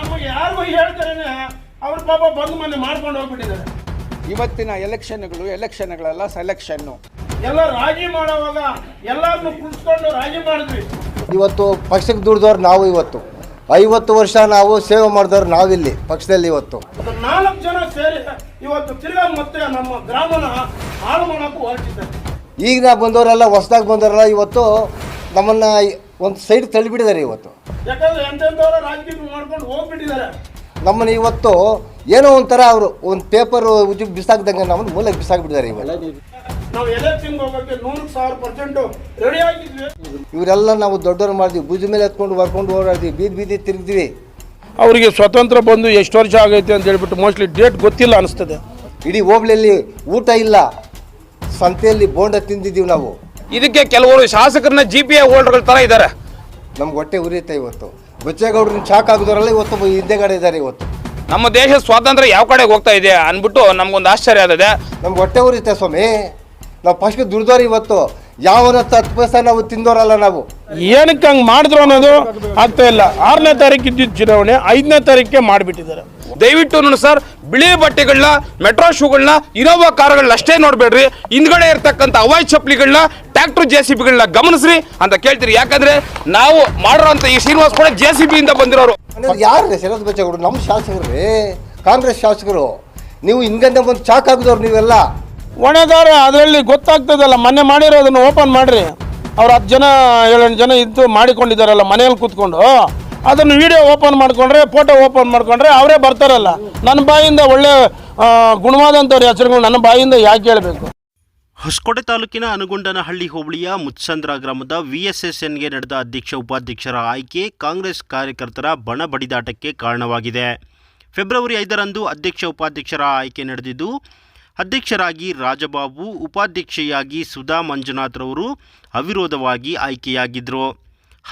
ನಮಗೆ ಯಾರಿಗೂ ಹೇಳ್ತಾರೆ ಅವ್ರ ಪಾಪ ಬಂದು ಮೊನ್ನೆ ಮಾಡ್ಕೊಂಡು ಹೋಗ್ಬಿಟ್ಟಿದ್ದಾರೆ. ಇವತ್ತಿನ ಎಲೆಕ್ಷನ್ಗಳು ಎಲೆಕ್ಷನ್ಗಳೆಲ್ಲ ಸೆಲೆಕ್ಷನ್ನು. ಎಲ್ಲ ರಾಜಿ ಮಾಡೋವಾಗ ಎಲ್ಲರನ್ನು ಕುಳಿಸ್ಕೊಂಡು ರಾಜಿ ಮಾಡಿದ್ವಿ. ಇವತ್ತು ಪಕ್ಷಕ್ಕೆ ದುಡ್ದವ್ರು ನಾವು ಇವತ್ತು. ಐವತ್ತು ವರ್ಷ ನಾವು ಸೇವೆ ಮಾಡಿದವ್ರು ನಾವಿಲ್ಲಿ ಪಕ್ಷದಲ್ಲಿ ಇವತ್ತು. ನಾಲ್ಕು ಜನ ಸೇರಿ ಇವತ್ತು ತಿರ್ಗಾ ಮತ್ತೆ ನಮ್ಮ ಗ್ರಾಮನ ಹಾಳು ಮಾಡೋಕ್ಕೂ ಹೊರಟಿದ್ದಾರೆ. ಈಗ ನಾವು ಬಂದವರೆಲ್ಲ ಹೊಸದಾಗಿ ಬಂದವರೆಲ್ಲ ಇವತ್ತು ನಮ್ಮನ್ನ ಒಂದು ಸೈಡ್ ತಳ್ಳಿಬಿಟ್ಟಿದ್ದಾರೆ ಇವತ್ತು. ಯಾಕಂದ್ರೆ ಎಂತೆಂಥವ್ರ ರಾಜಕೀಯ ಮಾಡ್ಕೊಂಡು ಹೋಗ್ಬಿಟ್ಟಿದ್ದಾರೆ. ನಮ್ಮನ್ನ ಇವತ್ತು ಏನೋ ಒಂಥರ ಅವರು ಒಂದು ಪೇಪರ್ ಉಜ್ಜಿ ಬಿಸಾಕ್ದಂಗೆ ನಮ್ಮನ್ನು ಮೂಲಕ್ಕೆ ಬಿಸಾಕ್ಬಿಟ್ಟಿದ್ದಾರೆ ಇವತ್ತು. ನಾವು ಎಲೆಕ್ಷನ್ಗೆ ಹೋಗೋಕ್ಕೆ ನೂರು ಸಾವಿರ ಪರ್ಸೆಂಟು ರೆಡಿ ಆಗಿದ್ವಿ. ಇವರೆಲ್ಲ ನಾವು ದೊಡ್ಡವ್ರು ಮಾಡಿದ್ವಿ ಬುಜ್ ಮೇಲೆ ಎತ್ಕೊಂಡು ಬರ್ಕೊಂಡು ಓಡಾಡ್ತೀವಿ ಬೀದಿ ಬೀದಿ ತಿರುಗಿದ್ವಿ ಅವರಿಗೆ ಸ್ವತಂತ್ರ ಬಂದು ಎಷ್ಟು ವರ್ಷ ಆಗೈತೆ ಅಂತ ಹೇಳ್ಬಿಟ್ಟು ಮೋಸ್ಟ್ಲಿ ಡೇಟ್ ಗೊತ್ತಿಲ್ಲ ಅನಿಸ್ತದೆ. ಇಡೀ ಹೋಬ್ಳಿಯಲ್ಲಿ ಊಟ ಇಲ್ಲ ಸಂತೆಯಲ್ಲಿ ಬೋಂಡ ತಿಂದಿದ್ದೀವಿ ನಾವು. ಇದಕ್ಕೆ ಕೆಲವರು ಶಾಸಕರನ್ನ ಜಿ ಪಿ ಐ ಹೋಲ್ಡರ್ಗಳ ತರ ಇದ್ದಾರೆ. ನಮ್ಗೆ ಹೊಟ್ಟೆ ಉರಿಯುತ್ತೆ ಇವತ್ತು. ಬಚ್ಚೇಗೌಡ್ರನ್ನ ಚಾಕ್ ಆಗಿದವರೆಲ್ಲ ಇವತ್ತು ಹಿಂದೆಗಡೆ ಇದ್ದಾರೆ ಇವತ್ತು. ನಮ್ಮ ದೇಶ ಸ್ವಾತಂತ್ರ್ಯ ಯಾವ ಕಡೆಗೆ ಹೋಗ್ತಾ ಇದೆ ಅಂದ್ಬಿಟ್ಟು ನಮ್ಗೊಂದು ಆಶ್ಚರ್ಯ ಆಗಿದೆ ನಮ್ಗೆ ಹೊಟ್ಟೆ ಉರಿಯುತ್ತೆ ಸ್ವಾಮಿ. ನಾವು ಫಸ್ಟ್ ದುಡ್ದವ್ರು ಇವತ್ತು. ಯಾವನ ಹತ್ತು ಪೈಸೆ ನಾವು ತಿಂದೋರಲ್ಲ ನಾವು. ಏನಕ್ಕೆ ಹಂಗೆ ಮಾಡಿದ್ರು ಅನ್ನೋದು ಆಗ್ತಾ ಇಲ್ಲ. ಆರನೇ ತಾರೀಕು ಇದ್ದಿದ್ದು ಚುನಾವಣೆ ಐದನೇ ತಾರೀಕಿಗೆ ಮಾಡಿಬಿಟ್ಟಿದ್ದಾರೆ. ದಯವಿಟ್ಟು ನೋಡಿ ಸರ್ ಬಿಳಿ ಬಟ್ಟೆಗಳನ್ನ ಮೆಟ್ರೋ ಶೂಗಳನ್ನ ಇನೋವಾ ಕಾರ್ಗಳನ್ನ ಅಷ್ಟೇ ನೋಡಬೇಡ್ರಿ. ಹಿಂದ್ಗಡೆ ಇರ್ತಕ್ಕಂಥ ಅವಾಯ್ ಚಪ್ಪಲಿಗಳನ್ನ ಟ್ರ್ಯಾಕ್ಟರ್ ಜೆ ಸಿ ಬಿಗಳನ್ನ ಗಮನಿಸ್ರಿ ಅಂತ ಕೇಳ್ತೀರಿ. ಯಾಕಂದ್ರೆ ನಾವು ಮಾಡಿರೋಂಥ ಈ ಶ್ರೀನಿವಾಸ್ ಕೂಡ ಜೆ ಸಿ ಬಿಯಿಂದ ಬಂದಿರೋರು. ಯಾರು ಶರತ್ ಬಚ್ಚೇಗೌಡರು? ನಮ್ಮ ಶಾಸಕರು ರೀ ಕಾಂಗ್ರೆಸ್ ಶಾಸಕರು. ನೀವು ಹಿಂಗಂದೆ ಬಂದು ಚಾಕ್ ಹಾಕಿದವ್ರು ನೀವೆಲ್ಲ. ಹೊಣೆಗಾರ ಅದರಲ್ಲಿ ಗೊತ್ತಾಗ್ತದಲ್ಲ ಮನೆ ಮಾಡಿರೋದನ್ನು ಓಪನ್ ಮಾಡ್ರಿ. ಅವ್ರು ಹತ್ತು ಜನ ಏಳೆಂಟು ಜನ ಇದ್ದು ಮಾಡಿಕೊಂಡಿದ್ದಾರಲ್ಲ ಮನೆಯಲ್ಲಿ ಕೂತ್ಕೊಂಡು. ಅದನ್ನು ವಿಡಿಯೋ ಓಪನ್ ಮಾಡಿಕೊಂಡ್ರೆ, ಫೋಟೋ ಓಪನ್ ಮಾಡಿಕೊಂಡ್ರೆ ಅವರೇ ಬರ್ತಾರಲ್ಲ. ನನ್ನ ಬಾಯಿಂದ ಒಳ್ಳೆ ಗುಣವಾದಂಥವ್ರ ಹೆಸರುಗಳು ನನ್ನ ಬಾಯಿಂದ ಯಾಕೆ ಹೇಳಬೇಕು? ಹೊಸಕೋಟೆ ತಾಲೂಕಿನ ಅನುಗುಂಡನಹಳ್ಳಿ ಹೋಬಳಿಯ ಮುತ್ಸಂದ್ರ ಗ್ರಾಮದ ವಿಎಸ್ಎಸ್ಎನ್ಗೆ ನಡೆದ ಅಧ್ಯಕ್ಷ, ಉಪಾಧ್ಯಕ್ಷರ ಆಯ್ಕೆ ಕಾಂಗ್ರೆಸ್ ಕಾರ್ಯಕರ್ತರ ಬಣ ಬಡಿದಾಟಕ್ಕೆ ಕಾರಣವಾಗಿದೆ. ಫೆಬ್ರವರಿ ಐದರಂದು ಅಧ್ಯಕ್ಷ, ಉಪಾಧ್ಯಕ್ಷರ ಆಯ್ಕೆ ನಡೆದಿದ್ದು, ಅಧ್ಯಕ್ಷರಾಗಿ ರಾಜಬಾಬು, ಉಪಾಧ್ಯಕ್ಷೆಯಾಗಿ ಸುಧಾ ಮಂಜುನಾಥ್ರವರು ಅವಿರೋಧವಾಗಿ ಆಯ್ಕೆಯಾಗಿದ್ದರು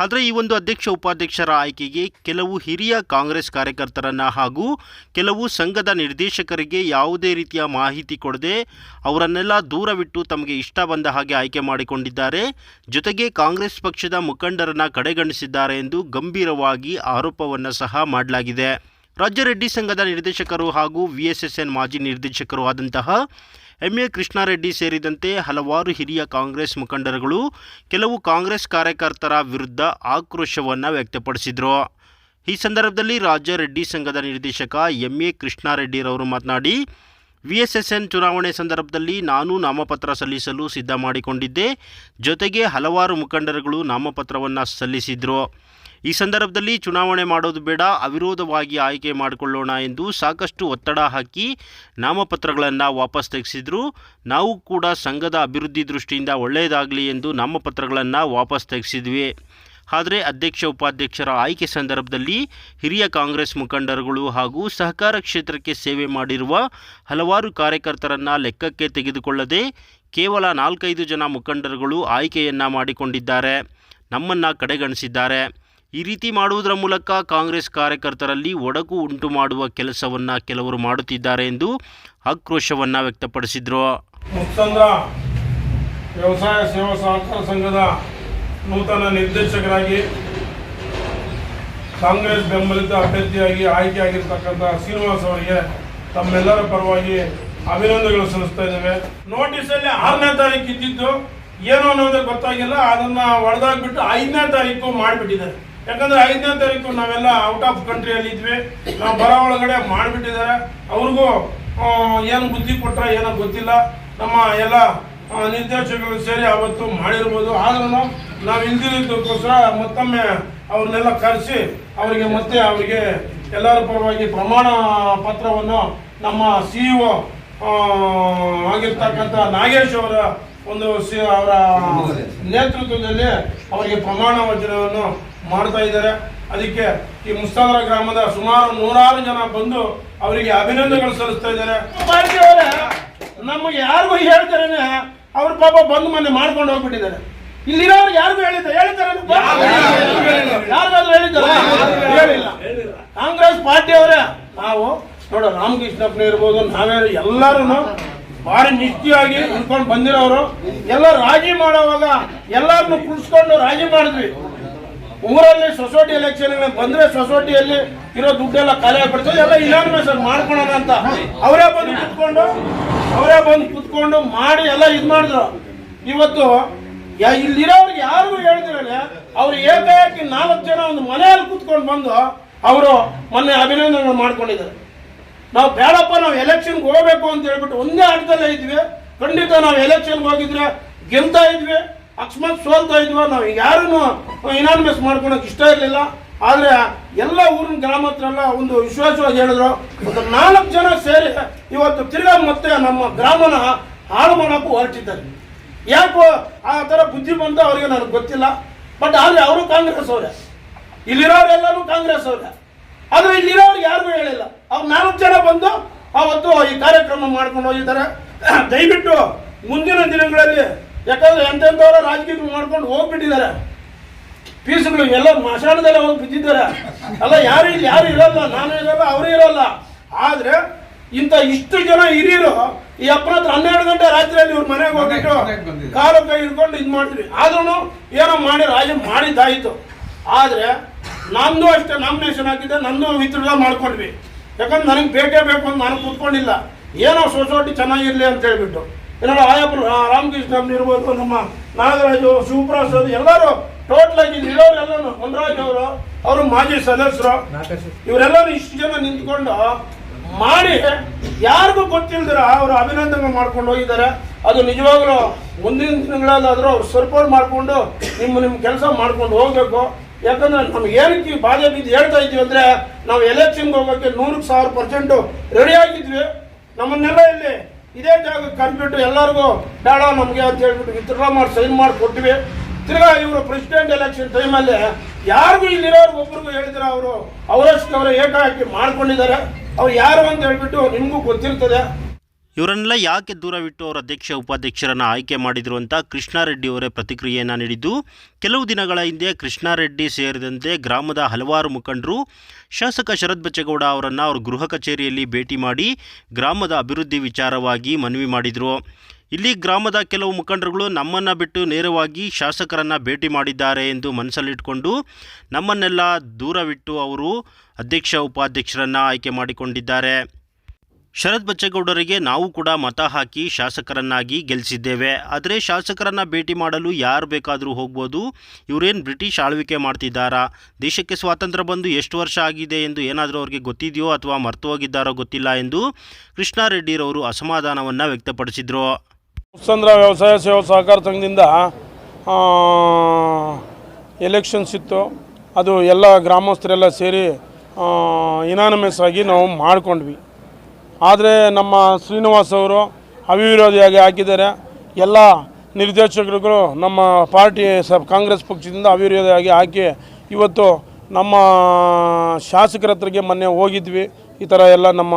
ಆದರೆ ಈ ಒಂದು ಅಧ್ಯಕ್ಷ ಉಪಾಧ್ಯಕ್ಷರ ಆಯ್ಕೆಗೆ ಕೆಲವು ಹಿರಿಯ ಕಾಂಗ್ರೆಸ್ ಕಾರ್ಯಕರ್ತರನ್ನು ಹಾಗೂ ಕೆಲವು ಸಂಘದ ನಿರ್ದೇಶಕರಿಗೆ ಯಾವುದೇ ರೀತಿಯ ಮಾಹಿತಿ ಕೊಡದೆ ಅವರನ್ನೆಲ್ಲ ದೂರವಿಟ್ಟು ತಮಗೆ ಇಷ್ಟ ಬಂದ ಹಾಗೆ ಆಯ್ಕೆ ಮಾಡಿಕೊಂಡಿದ್ದಾರೆ. ಜೊತೆಗೆ ಕಾಂಗ್ರೆಸ್ ಪಕ್ಷದ ಮುಖಂಡರನ್ನು ಕಡೆಗಣಿಸಿದ್ದಾರೆ ಎಂದು ಗಂಭೀರವಾಗಿ ಆರೋಪವನ್ನು ಸಹ ಮಾಡಲಾಗಿದೆ. ರಾಜ್ಯ ರೆಡ್ಡಿ ಸಂಘದ ನಿರ್ದೇಶಕರು ಹಾಗೂ ವಿಎಸ್ಎಸ್ಎನ್ ಮಾಜಿ ನಿರ್ದೇಶಕರು ಆದಂತಹ ಎಂ ಎ ಕೃಷ್ಣಾರೆಡ್ಡಿ ಸೇರಿದಂತೆ ಹಲವಾರು ಹಿರಿಯ ಕಾಂಗ್ರೆಸ್ ಮುಖಂಡರುಗಳು ಕೆಲವು ಕಾಂಗ್ರೆಸ್ ಕಾರ್ಯಕರ್ತರ ವಿರುದ್ಧ ಆಕ್ರೋಶವನ್ನು ವ್ಯಕ್ತಪಡಿಸಿದರು. ಈ ಸಂದರ್ಭದಲ್ಲಿ ರಾಜ್ಯ ರೆಡ್ಡಿ ಸಂಘದ ನಿರ್ದೇಶಕ ಎಂ ಎ ಕೃಷ್ಣಾರೆಡ್ಡಿರವರು ಮಾತನಾಡಿ, ವಿಎಸ್ಎಸ್ಎನ್ ಚುನಾವಣೆ ಸಂದರ್ಭದಲ್ಲಿ ನಾನು ನಾಮಪತ್ರ ಸಲ್ಲಿಸಲು ಸಿದ್ಧ ಮಾಡಿಕೊಂಡಿದ್ದೆ ಜೊತೆಗೆ ಹಲವಾರು ಮುಖಂಡರುಗಳು ನಾಮಪತ್ರವನ್ನು ಸಲ್ಲಿಸಿದರು. ಈ ಸಂದರ್ಭದಲ್ಲಿ ಚುನಾವಣೆ ಮಾಡೋದು ಬೇಡ, ಅವಿರೋಧವಾಗಿ ಆಯ್ಕೆ ಮಾಡಿಕೊಳ್ಳೋಣ ಎಂದು ಸಾಕಷ್ಟು ಒತ್ತಡ ಹಾಕಿ ನಾಮಪತ್ರಗಳನ್ನು ವಾಪಸ್ ತೆಗೆಸಿದ್ರು. ನಾವು ಕೂಡ ಸಂಘದ ಅಭಿವೃದ್ಧಿ ದೃಷ್ಟಿಯಿಂದ ಒಳ್ಳೆಯದಾಗಲಿ ಎಂದು ನಾಮಪತ್ರಗಳನ್ನು ವಾಪಸ್ ತೆಗೆಸಿದ್ವಿ. ಆದರೆ ಅಧ್ಯಕ್ಷ, ಉಪಾಧ್ಯಕ್ಷರ ಆಯ್ಕೆ ಸಂದರ್ಭದಲ್ಲಿ ಹಿರಿಯ ಕಾಂಗ್ರೆಸ್ ಮುಖಂಡರುಗಳು ಹಾಗೂ ಸಹಕಾರ ಕ್ಷೇತ್ರಕ್ಕೆ ಸೇವೆ ಮಾಡಿರುವ ಹಲವಾರು ಕಾರ್ಯಕರ್ತರನ್ನು ಲೆಕ್ಕಕ್ಕೆ ತೆಗೆದುಕೊಳ್ಳದೆ ಕೇವಲ ನಾಲ್ಕೈದು ಜನ ಮುಖಂಡರುಗಳು ಆಯ್ಕೆಯನ್ನು ಮಾಡಿಕೊಂಡಿದ್ದಾರೆ. ನಮ್ಮನ್ನು ಕಡೆಗಣಿಸಿದ್ದಾರೆ. ಈ ರೀತಿ ಮಾಡುವುದರ ಮೂಲಕ ಕಾಂಗ್ರೆಸ್ ಕಾರ್ಯಕರ್ತರಲ್ಲಿ ಒಡಕು ಉಂಟು ಮಾಡುವ ಕೆಲಸವನ್ನು ಕೆಲವರು ಮಾಡುತ್ತಿದ್ದಾರೆ ಎಂದು ಆಕ್ರೋಶವನ್ನು ವ್ಯಕ್ತಪಡಿಸಿದರು. ಮುತ್ಸಂದ್ರ ವ್ಯವಸಾಯ ಸೇವಾ ಸಹಕಾರ ಸಂಘದ ನೂತನ ನಿರ್ದೇಶಕರಾಗಿ ಕಾಂಗ್ರೆಸ್ ಬೆಂಬಲಿತ ಅಭ್ಯರ್ಥಿಯಾಗಿ ಆಯ್ಕೆಯಾಗಿರ್ತಕ್ಕಂಥ ಶ್ರೀನಿವಾಸ್ ಅವರಿಗೆ ತಮ್ಮೆಲ್ಲರ ಪರವಾಗಿ ಅಭಿನಂದನೆಗಳು ಸಲ್ಲಿಸ್ತಾ ಇದ್ದೇವೆ. ನೋಟಿಸಲ್ಲಿ ಆರನೇ ತಾರೀಕು ಇದ್ದಿದ್ದು, ಏನು ಅನ್ನೋದೇ ಗೊತ್ತಾಗಿಲ್ಲ, ಅದನ್ನು ಒಡೆದಾಗ್ಬಿಟ್ಟು ಐದನೇ ತಾರೀಕು ಮಾಡಿಬಿಟ್ಟಿದ್ದಾರೆ. ಯಾಕಂದ್ರೆ ಐದನೇ ತಾರೀಕು ನಾವೆಲ್ಲ ಔಟ್ ಆಫ್ ಕಂಟ್ರಿಯಲ್ಲಿ ಇದ್ವಿ. ನಾವು ಬರ ಒಳಗಡೆ ಮಾಡಿಬಿಟ್ಟಿದ್ದಾರೆ. ಅವ್ರಿಗೂ ಏನು ಬುದ್ಧಿ ಕೊಟ್ಟರೆ ಏನೋ ಗೊತ್ತಿಲ್ಲ. ನಮ್ಮ ಎಲ್ಲ ನಿರ್ದೇಶಕರು ಸೇರಿ ಅವತ್ತು ಮಾಡಿರ್ಬೋದು. ಆದ್ರೂ ನಾವು ಇಲ್ದಿದ್ದಕ್ಕೋಸ್ಕರ ಮತ್ತೊಮ್ಮೆ ಅವ್ರನ್ನೆಲ್ಲ ಕರೆಸಿ, ಅವರಿಗೆ ಮತ್ತೆ ಅವರಿಗೆ ಎಲ್ಲರ ಪರವಾಗಿ ಪ್ರಮಾಣ ಪತ್ರವನ್ನು ನಮ್ಮ ಸಿ ಇಒ ಆಗಿರ್ತಕ್ಕಂಥ ನಾಗೇಶ್ ಅವರ ಒಂದು ಸಿ ಅವರ ನೇತೃತ್ವದಲ್ಲಿ ಅವರಿಗೆ ಪ್ರಮಾಣ ವಚನವನ್ನು ಮಾಡ್ತಾ ಇದ್ದಾರೆ. ಅದಕ್ಕೆ ಈ ಮುಸ್ತಾದರ ಗ್ರಾಮದ ಸುಮಾರು ನೂರಾರು ಜನ ಬಂದು ಅವರಿಗೆ ಅಭಿನಂದನೆಗಳು ಸಲ್ಲಿಸ್ತಾ ಇದ್ದಾರೆ. ನಮಗೆ ಯಾರಿಗೂ ಹೇಳ್ತಾರೆ ಅವ್ರ ಪಾಪ ಬಂದು ಮನೆ ಮಾಡ್ಕೊಂಡು ಹೋಗ್ಬಿಟ್ಟಿದ್ದಾರೆ. ಇಲ್ಲಿರೋರು ಯಾರಿಗೂ ಹೇಳಿದ್ದ? ಹೇಳಿದ್ದಾರೆ ಯಾರಿಗಾದ್ರೂ ಹೇಳಿದ್ದಾರೆ? ಹೇಳಿಲ್ಲ. ಕಾಂಗ್ರೆಸ್ ಪಾರ್ಟಿಯವರೇ ನಾವು ನೋಡು ರಾಮಕೃಷ್ಣಪ್ಪನ ಇರ್ಬೋದು ನಾವೇ ಎಲ್ಲರೂ ಭಾರಿ ನಿಷ್ಠಿಯಾಗಿ ಉಳ್ಕೊಂಡು ಬಂದಿರೋರು. ಎಲ್ಲ ರಾಜಿ ಮಾಡೋವಾಗ ಎಲ್ಲರನ್ನು ಕುಳಿಸ್ಕೊಂಡು ರಾಜಿ ಮಾಡಿದ್ವಿ. ಊರಲ್ಲಿ ಸೊಸೈಟಿ ಎಲೆಕ್ಷನ್ ಬಂದ್ರೆ ಸೊಸೈಟಿಯಲ್ಲಿ ಇರೋ ದುಡ್ಡೆಲ್ಲ ಖಾಲಿ ಆಗ್ಬಿಡ್ತದೆ ಎಲ್ಲ ಇನಾನಿಮಸ್ ಮಾಡ್ಕೊಳೋಣ ಅಂತ. ಅವರೇ ಬಂದು ಕುತ್ಕೊಂಡು, ಅವರೇ ಬಂದು ಕುತ್ಕೊಂಡು ಮಾಡಿ ಎಲ್ಲ ಇದು ಮಾಡಿದ್ರು. ಇವತ್ತು ಇಲ್ಲಿರೋರಿಗೆ ಯಾರಿಗೂ ಹೇಳಿದ್ರೆ ಅವ್ರು ಏಕಾಏಕಿ ನಾಲ್ಕು ಜನ ಒಂದು ಮನೆಯಲ್ಲಿ ಕುತ್ಕೊಂಡು ಬಂದು ಅವರು ಮೊನ್ನೆ ಅಭಿನಂದನೆ ಮಾಡ್ಕೊಂಡಿದ್ದಾರೆ. ನಾವು ಬೇಡಪ್ಪ, ನಾವು ಎಲೆಕ್ಷನ್ಗೆ ಹೋಗ್ಬೇಕು ಅಂತ ಹೇಳ್ಬಿಟ್ಟು ಒಂದೇ ಆಟದಲ್ಲೇ ಇದ್ವಿ. ಖಂಡಿತ ನಾವು ಎಲೆಕ್ಷನ್ಗೆ ಹೋಗಿದ್ರೆ ಗೆಲ್ತಾ ಇದ್ವಿ, ಅಕಸ್ಮಾತ್ ಸೋಲ್ತಾ ಇದ್ವಿ, ನಾವು ಯಾರನ್ನು ಇನಾನಿಮಸ್ ಮಾಡ್ಕೊಳಕ್ ಇಷ್ಟ ಇರಲಿಲ್ಲ. ಆದ್ರೆ ಎಲ್ಲ ಊರಿನ ಗ್ರಾಮ ಹತ್ರ ಎಲ್ಲ ಒಂದು ವಿಶ್ವಾಸವಾಗಿ ಹೇಳಿದ್ರು. ಒಂದು ನಾಲ್ಕು ಜನ ಸೇರಿ ಇವತ್ತು ತಿರ್ಗಾ ಮತ್ತೆ ನಮ್ಮ ಗ್ರಾಮನ ಹಾಳು ಮಾಡೋಕ್ಕೂ ಹೊರಟಿದ್ದಾರೆ. ಯಾಕೋ ಆ ಥರ ಬುದ್ಧಿ ಬಂತ ಅವರಿಗೆ ನನಗೆ ಗೊತ್ತಿಲ್ಲ. ಬಟ್ ಆದ್ರೆ ಅವರು ಕಾಂಗ್ರೆಸ್ ಅವರೇ. ಇಲ್ಲಿರೋರೆಲ್ಲರೂ ಕಾಂಗ್ರೆಸ್ ಅವರೇ. ಆದ್ರೆ ಇಲ್ಲಿರೋರು ಯಾರಿಗೂ ಹೇಳಿಲ್ಲ. ಅವ್ರು ನಾಲ್ಕು ಜನ ಬಂದು ಅವತ್ತು ಈ ಕಾರ್ಯಕ್ರಮ ಮಾಡ್ಕೊಂಡು ಹೋಗಿದ್ದಾರೆ. ದಯವಿಟ್ಟು ಮುಂದಿನ ದಿನಗಳಲ್ಲಿ ಯಾಕಂದ್ರೆ ಎಂತೆಂಥವ್ರ ರಾಜಕೀಯ ಮಾಡ್ಕೊಂಡು ಹೋಗ್ಬಿಟ್ಟಿದ್ದಾರೆ. ಪೀಸ್ಗಳು ಎಲ್ಲ ಮಶಾಣದಲ್ಲೇ ಹೋಗಿ ಬಿದ್ದಿದ್ದಾರೆ. ಅಲ್ಲ ಯಾರು ಇಲ್ಲಿ ಯಾರು ಇರೋಲ್ಲ? ನಾನು ಇರಲ್ಲ ಅವರು ಇರೋಲ್ಲ. ಆದ್ರೆ ಇಂಥ ಇಷ್ಟು ಜನ ಹಿರಿಯರು ಈ ಅಪ್ಪನ ಹತ್ರ ಹನ್ನೆರಡು ಗಂಟೆ ರಾತ್ರಿಯಲ್ಲಿ ಇವ್ರ ಮನೆಗೆ ಹೋಗ್ಬಿಟ್ಟು ಕಾಲು ಕೈ ಹಿಡ್ಕೊಂಡು ಇದು ಮಾಡ್ತೀವಿ ಆದ್ರೂ ಏನೋ ಮಾಡಿ ರಾಜ ಮಾಡಿದ್ದಾಯಿತು. ಆದ್ರೆ ನಮ್ದು ಅಷ್ಟೇ ನಾಮಿನೇಷನ್ ಹಾಕಿದ್ದೆ ನಂದು ವಿತ್ಡ್ರಾ ಮಾಡ್ಕೊಂಡ್ವಿ. ಯಾಕಂದ್ರೆ ನನಗೆ ಬೇಕೇ ಬೇಕು ಅಂತ ನಾನು ಕೂತ್ಕೊಂಡಿಲ್ಲ. ಏನೋ ಸೊಸೈಟಿ ಚೆನ್ನಾಗಿರಲಿ ಅಂತ ಹೇಳ್ಬಿಟ್ಟು. ಏನಾರ ಆಯಪ್ಪ ರಾಮಕೃಷ್ಣ ಇರ್ಬೋದು, ನಮ್ಮ ನಾಗರಾಜು, ಶಿವಪ್ರಸಾದ್, ಎಲ್ಲರೂ ಟೋಟಲ್ ಆಗಿ ಇಲ್ಲಿ ಇರೋರೆಲ್ಲನು ಅವರು ಅವರು ಮಾಜಿ ಸದಸ್ಯರು. ಇವರೆಲ್ಲರೂ ಇಷ್ಟು ಜನ ನಿಂತ್ಕೊಂಡು ಮಾಡಿ, ಯಾರಿಗೂ ಗೊತ್ತಿಲ್ದಿರ ಅವರು ಅಭಿನಂದನೆ ಮಾಡ್ಕೊಂಡು ಹೋಗಿದ್ದಾರೆ. ಅದು ನಿಜವಾಗ್ಲೂ, ಮುಂದಿನ ದಿನಗಳಲ್ಲಾದರೂ ಅವ್ರು ಸರ್ಪೋರ್ಟ್ ಮಾಡಿಕೊಂಡು, ನಿಮ್ಮ ನಿಮ್ಮ ಕೆಲಸ ಮಾಡ್ಕೊಂಡು ಹೋಗ್ಬೇಕು. ಯಾಕಂದ್ರೆ ನಮ್ಗೆ ಏನಕ್ಕೆ ಬಾಧೆ ಬಿದ್ದು ಹೇಳ್ತಾ ಇದ್ದೀವಿ ಅಂದ್ರೆ ನಾವು ಎಲೆಕ್ಷನ್ಗೆ ಹೋಗೋಕ್ಕೆ ನೂರಕ್ಕೆ ಸಾವಿರ ಪರ್ಸೆಂಟು ರೆಡಿ ಆಗಿದ್ವಿ. ನಮ್ಮನ್ನೆಲ್ಲ ಇಲ್ಲಿ ಇದೇ ಜಾಗಕ್ಕೆ ಕಂಪ್ಯೂಟರ್ ಎಲ್ಲರಿಗೂ ಬೇಡ ನಮಗೆ ಅಂತ ಹೇಳ್ಬಿಟ್ಟು ಇತರ ಮಾಡಿ ಸೈನ್ ಮಾಡಿ ಕೊಟ್ಟಿವಿ. ತಿರ್ಗಾ ಇವರು ಪ್ರೆಸಿಡೆಂಟ್ ಎಲೆಕ್ಷನ್ ಟೈಮಲ್ಲಿ ಯಾರಿಗೂ ಇಲ್ಲಿರೋರ್ಗೆ ಒಬ್ರಿಗೂ ಹೇಳಿದ್ರೆ ಅವರು, ಅವರಷ್ಟು ಅವರ ಏಕಾಏಕಿ ಮಾಡ್ಕೊಂಡಿದ್ದಾರೆ. ಅವ್ರು ಯಾರು ಅಂತ ಹೇಳ್ಬಿಟ್ಟು ನಿಮಗೂ ಗೊತ್ತಿರ್ತದೆ. ಇವರನ್ನೆಲ್ಲ ಯಾಕೆ ದೂರವಿಟ್ಟು ಅವರ ಅಧ್ಯಕ್ಷ, ಉಪಾಧ್ಯಕ್ಷರನ್ನು ಆಯ್ಕೆ ಮಾಡಿದರು ಅಂತ ಕೃಷ್ಣಾರೆಡ್ಡಿ ಅವರೇ ಪ್ರತಿಕ್ರಿಯೆಯನ್ನು ನೀಡಿದ್ದು, ಕೆಲವು ದಿನಗಳ ಹಿಂದೆ ಕೃಷ್ಣಾರೆಡ್ಡಿ ಸೇರಿದಂತೆ ಗ್ರಾಮದ ಹಲವಾರು ಮುಖಂಡರು ಶಾಸಕ ಶರತ್ ಬಚ್ಚೇಗೌಡ ಅವರನ್ನು ಅವರು ಗೃಹ ಕಚೇರಿಯಲ್ಲಿ ಭೇಟಿ ಮಾಡಿ ಗ್ರಾಮದ ಅಭಿವೃದ್ಧಿ ವಿಚಾರವಾಗಿ ಮನವಿ ಮಾಡಿದರು. ಇಲ್ಲಿ ಗ್ರಾಮದ ಕೆಲವು ಮುಖಂಡರುಗಳು ನಮ್ಮನ್ನು ಬಿಟ್ಟು ನೇರವಾಗಿ ಶಾಸಕರನ್ನು ಭೇಟಿ ಮಾಡಿದ್ದಾರೆ ಎಂದು ಮನಸ್ಸಲ್ಲಿಟ್ಟುಕೊಂಡು ನಮ್ಮನ್ನೆಲ್ಲ ದೂರವಿಟ್ಟು ಅವರು ಅಧ್ಯಕ್ಷ, ಉಪಾಧ್ಯಕ್ಷರನ್ನು ಆಯ್ಕೆ ಮಾಡಿಕೊಂಡಿದ್ದಾರೆ. ಶರತ್ ಬಚ್ಚೇಗೌಡರಿಗೆ ನಾವು ಕೂಡ ಮತ ಹಾಕಿ ಶಾಸಕರನ್ನಾಗಿ ಗೆಲ್ಲಿಸಿದ್ದೇವೆ ಆದರೆ ಶಾಸಕರನ್ನು ಭೇಟಿ ಮಾಡಲು ಯಾರು ಬೇಕಾದರೂ ಹೋಗ್ಬೋದು. ಇವರೇನು ಬ್ರಿಟಿಷ್ ಆಳ್ವಿಕೆ ಮಾಡ್ತಿದ್ದಾರಾ? ದೇಶಕ್ಕೆ ಸ್ವಾತಂತ್ರ್ಯ ಬಂದು ಎಷ್ಟು ವರ್ಷ ಆಗಿದೆ ಎಂದು ಏನಾದರೂ ಅವ್ರಿಗೆ ಗೊತ್ತಿದೆಯೋ ಅಥವಾ ಮರ್ತು ಹೋಗಿದ್ದಾರೋ ಗೊತ್ತಿಲ್ಲ ಎಂದು ಕೃಷ್ಣಾರೆಡ್ಡಿರವರು ಅಸಮಾಧಾನವನ್ನು ವ್ಯಕ್ತಪಡಿಸಿದರು. ಮುತ್ಸಂದ್ರ ವ್ಯವಸಾಯ ಸೇವಾ ಸಹಕಾರ ಸಂಘದಿಂದ ಎಲೆಕ್ಷನ್ಸ್ ಇತ್ತು. ಅದು ಎಲ್ಲ ಗ್ರಾಮಸ್ಥರೆಲ್ಲ ಸೇರಿ ಇನಾನಮಸ್ ಆಗಿ ನಾವು ಮಾಡಿಕೊಂಡ್ವಿ. ಆದರೆ ನಮ್ಮ ಶ್ರೀನಿವಾಸ್ ಅವರು ಅವಿರೋಧಿಯಾಗಿ ಹಾಕಿದ್ದಾರೆ. ಎಲ್ಲ ನಿರ್ದೇಶಕರುಗಳು ನಮ್ಮ ಪಾರ್ಟಿ ಸ ಕಾಂಗ್ರೆಸ್ ಪಕ್ಷದಿಂದ ಅವಿರೋಧಿಯಾಗಿ ಹಾಕಿ ಇವತ್ತು ನಮ್ಮ ಶಾಸಕರ ಹತ್ರಗೆ ಮೊನ್ನೆ ಹೋಗಿದ್ವಿ. ಈ ಥರ ಎಲ್ಲ ನಮ್ಮ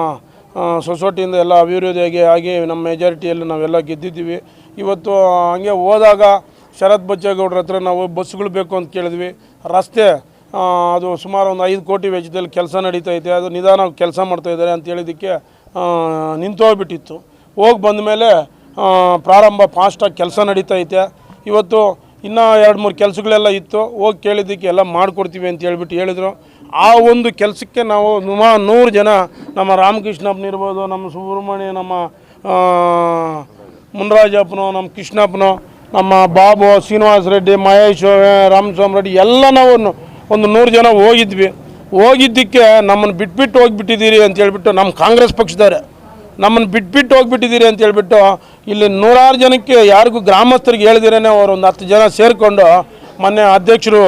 ಸೊಸೈಟಿಯಿಂದ ಎಲ್ಲ ಅಭಿವೃದ್ಧಿಯಾಗಿ ಆಗಿ ನಮ್ಮ ಮೆಜಾರಿಟಿಯಲ್ಲಿ ನಾವೆಲ್ಲ ಗೆದ್ದಿದ್ದೀವಿ. ಇವತ್ತು ಹಂಗೆ ಹೋದಾಗ ಶರತ್ ಬಚ್ಚೇಗೌಡ್ರ ಹತ್ರ ನಾವು ಬಸ್ಗಳು ಬೇಕು ಅಂತ ಕೇಳಿದ್ವಿ. ರಸ್ತೆ ಅದು ಸುಮಾರು ಒಂದು ಐದು ಕೋಟಿ ವೆಚ್ಚದಲ್ಲಿ ಕೆಲಸ ನಡೀತಾ ಐತೆ ಅದು ನಿಧಾನ ಕೆಲಸ ಮಾಡ್ತಾ ಇದ್ದಾರೆ ಅಂತ ಹೇಳಿದ್ದಕ್ಕೆ ನಿಂತೋಗ್ಬಿಟ್ಟಿತ್ತು. ಹೋಗಿ ಬಂದ ಮೇಲೆ ಪ್ರಾರಂಭ ಫಾಸ್ಟಾಗಿ ಕೆಲಸ ನಡೀತಾ ಐತೆ. ಇವತ್ತು ಇನ್ನೂ ಎರಡು ಮೂರು ಕೆಲಸಗಳೆಲ್ಲ ಇತ್ತು. ಹೋಗಿ ಕೇಳಿದ್ದಕ್ಕೆ ಎಲ್ಲ ಮಾಡಿಕೊಡ್ತೀವಿ ಅಂತ ಹೇಳ್ಬಿಟ್ಟು ಹೇಳಿದರು. ಆ ಒಂದು ಕೆಲಸಕ್ಕೆ ನಾವು ಸುಮಾರು ನೂರು ಜನ, ನಮ್ಮ ರಾಮಕೃಷ್ಣಪ್ಪನ ಇರ್ಬೋದು, ನಮ್ಮ ಸುಬ್ರಹ್ಮಣ್ಯ, ನಮ್ಮ ಮುನ್ರಾಜಪ್ಪನು, ನಮ್ಮ ಕೃಷ್ಣಪ್ಪನು, ನಮ್ಮ ಬಾಬು, ಶ್ರೀನಿವಾಸ ರೆಡ್ಡಿ, ಮಹೇಶ್ ರಾಮಸ್ವಾಮಿ ರೆಡ್ಡಿ ಎಲ್ಲ ನಾವು ಒಂದು ನೂರು ಜನ ಹೋಗಿದ್ವಿ. ಹೋಗಿದ್ದಕ್ಕೆ ನಮ್ಮನ್ನು ಬಿಟ್ಬಿಟ್ಟು ಹೋಗಿಬಿಟ್ಟಿದ್ದೀರಿ ಅಂತ ಹೇಳ್ಬಿಟ್ಟು ನಮ್ಮ ಕಾಂಗ್ರೆಸ್ ಪಕ್ಷದವ್ರೆ ನಮ್ಮನ್ನು ಬಿಟ್ಬಿಟ್ಟು ಹೋಗಿಬಿಟ್ಟಿದ್ದೀರಿ ಅಂತ ಹೇಳ್ಬಿಟ್ಟು ಇಲ್ಲಿ ನೂರಾರು ಜನಕ್ಕೆ ಯಾರಿಗೂ ಗ್ರಾಮಸ್ಥರಿಗೆ ಹೇಳಿದಿರೇ ಅವರು ಒಂದು ಹತ್ತು ಜನ ಸೇರಿಕೊಂಡು ಮೊನ್ನೆ ಅಧ್ಯಕ್ಷರು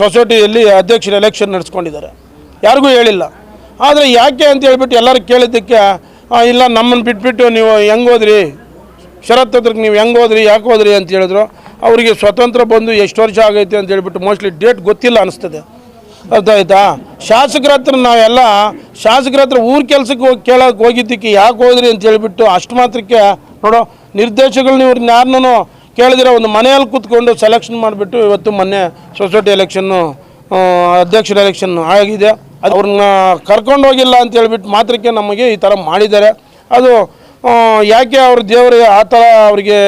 ಸೊಸೈಟಿಯಲ್ಲಿ ಅಧ್ಯಕ್ಷರು ಎಲೆಕ್ಷನ್ ನಡೆಸ್ಕೊಂಡಿದ್ದಾರೆ. ಯಾರಿಗೂ ಹೇಳಿಲ್ಲ. ಆದರೆ ಯಾಕೆ ಅಂತ ಹೇಳ್ಬಿಟ್ಟು ಎಲ್ಲರೂ ಕೇಳಿದ್ದಕ್ಕೆ ಇಲ್ಲ ನಮ್ಮನ್ನು ಬಿಟ್ಬಿಟ್ಟು ನೀವು ಹೆಂಗೆ ಹೋದ್ರಿ? ಶರತ್ ಹತ್ರಕ್ಕೆ ನೀವು ಹೆಂಗೆ ಹೋದ್ರಿ? ಯಾಕೆ ಹೋದ್ರಿ ಅಂತ ಹೇಳಿದ್ರು. ಅವರಿಗೆ ಸ್ವತಂತ್ರ ಬಂದು ಎಷ್ಟು ವರ್ಷ ಆಗೈತೆ ಅಂತ ಹೇಳ್ಬಿಟ್ಟು ಮೋಸ್ಟ್ಲಿ ಡೇಟ್ ಗೊತ್ತಿಲ್ಲ ಅನಿಸ್ತದೆ. ಅರ್ಥಾಯ್ತಾ ಶಾಸಕರ ಹತ್ರ ನಾವೆಲ್ಲ ಶಾಸಕರ ಹತ್ರ ಊರ ಕೆಲಸಕ್ಕೆ ಹೋಗಿ, ಕೇಳೋಕೆ ಹೋಗಿದ್ದಕ್ಕೆ ಯಾಕೆ ಹೋದ್ರಿ ಅಂತ ಹೇಳ್ಬಿಟ್ಟು ಅಷ್ಟು ಮಾತ್ರಕ್ಕೆ ನೋಡೋ ನಿರ್ದೇಶಗಳನ್ನ ಇವ್ರನ್ನ ಯಾರನ್ನೂ ಕೇಳಿದ್ರೆ ಒಂದು ಮನೆಯಲ್ಲಿ ಕೂತ್ಕೊಂಡು ಸೆಲೆಕ್ಷನ್ ಮಾಡಿಬಿಟ್ಟು ಇವತ್ತು ಮೊನ್ನೆ ಸೊಸೈಟಿ ಎಲೆಕ್ಷನ್ನು ಅಧ್ಯಕ್ಷರ ಎಲೆಕ್ಷನ್ ಆಗಿದೆ. ಅದು ಅವ್ರನ್ನ ಕರ್ಕೊಂಡು ಹೋಗಿಲ್ಲ ಅಂತ ಹೇಳ್ಬಿಟ್ಟು ಮಾತ್ರಕ್ಕೆ ನಮಗೆ ಈ ಥರ ಮಾಡಿದ್ದಾರೆ. ಅದು ಯಾಕೆ ಅವ್ರ ದೇವರು ಆ ಥರ ಅವರಿಗೆ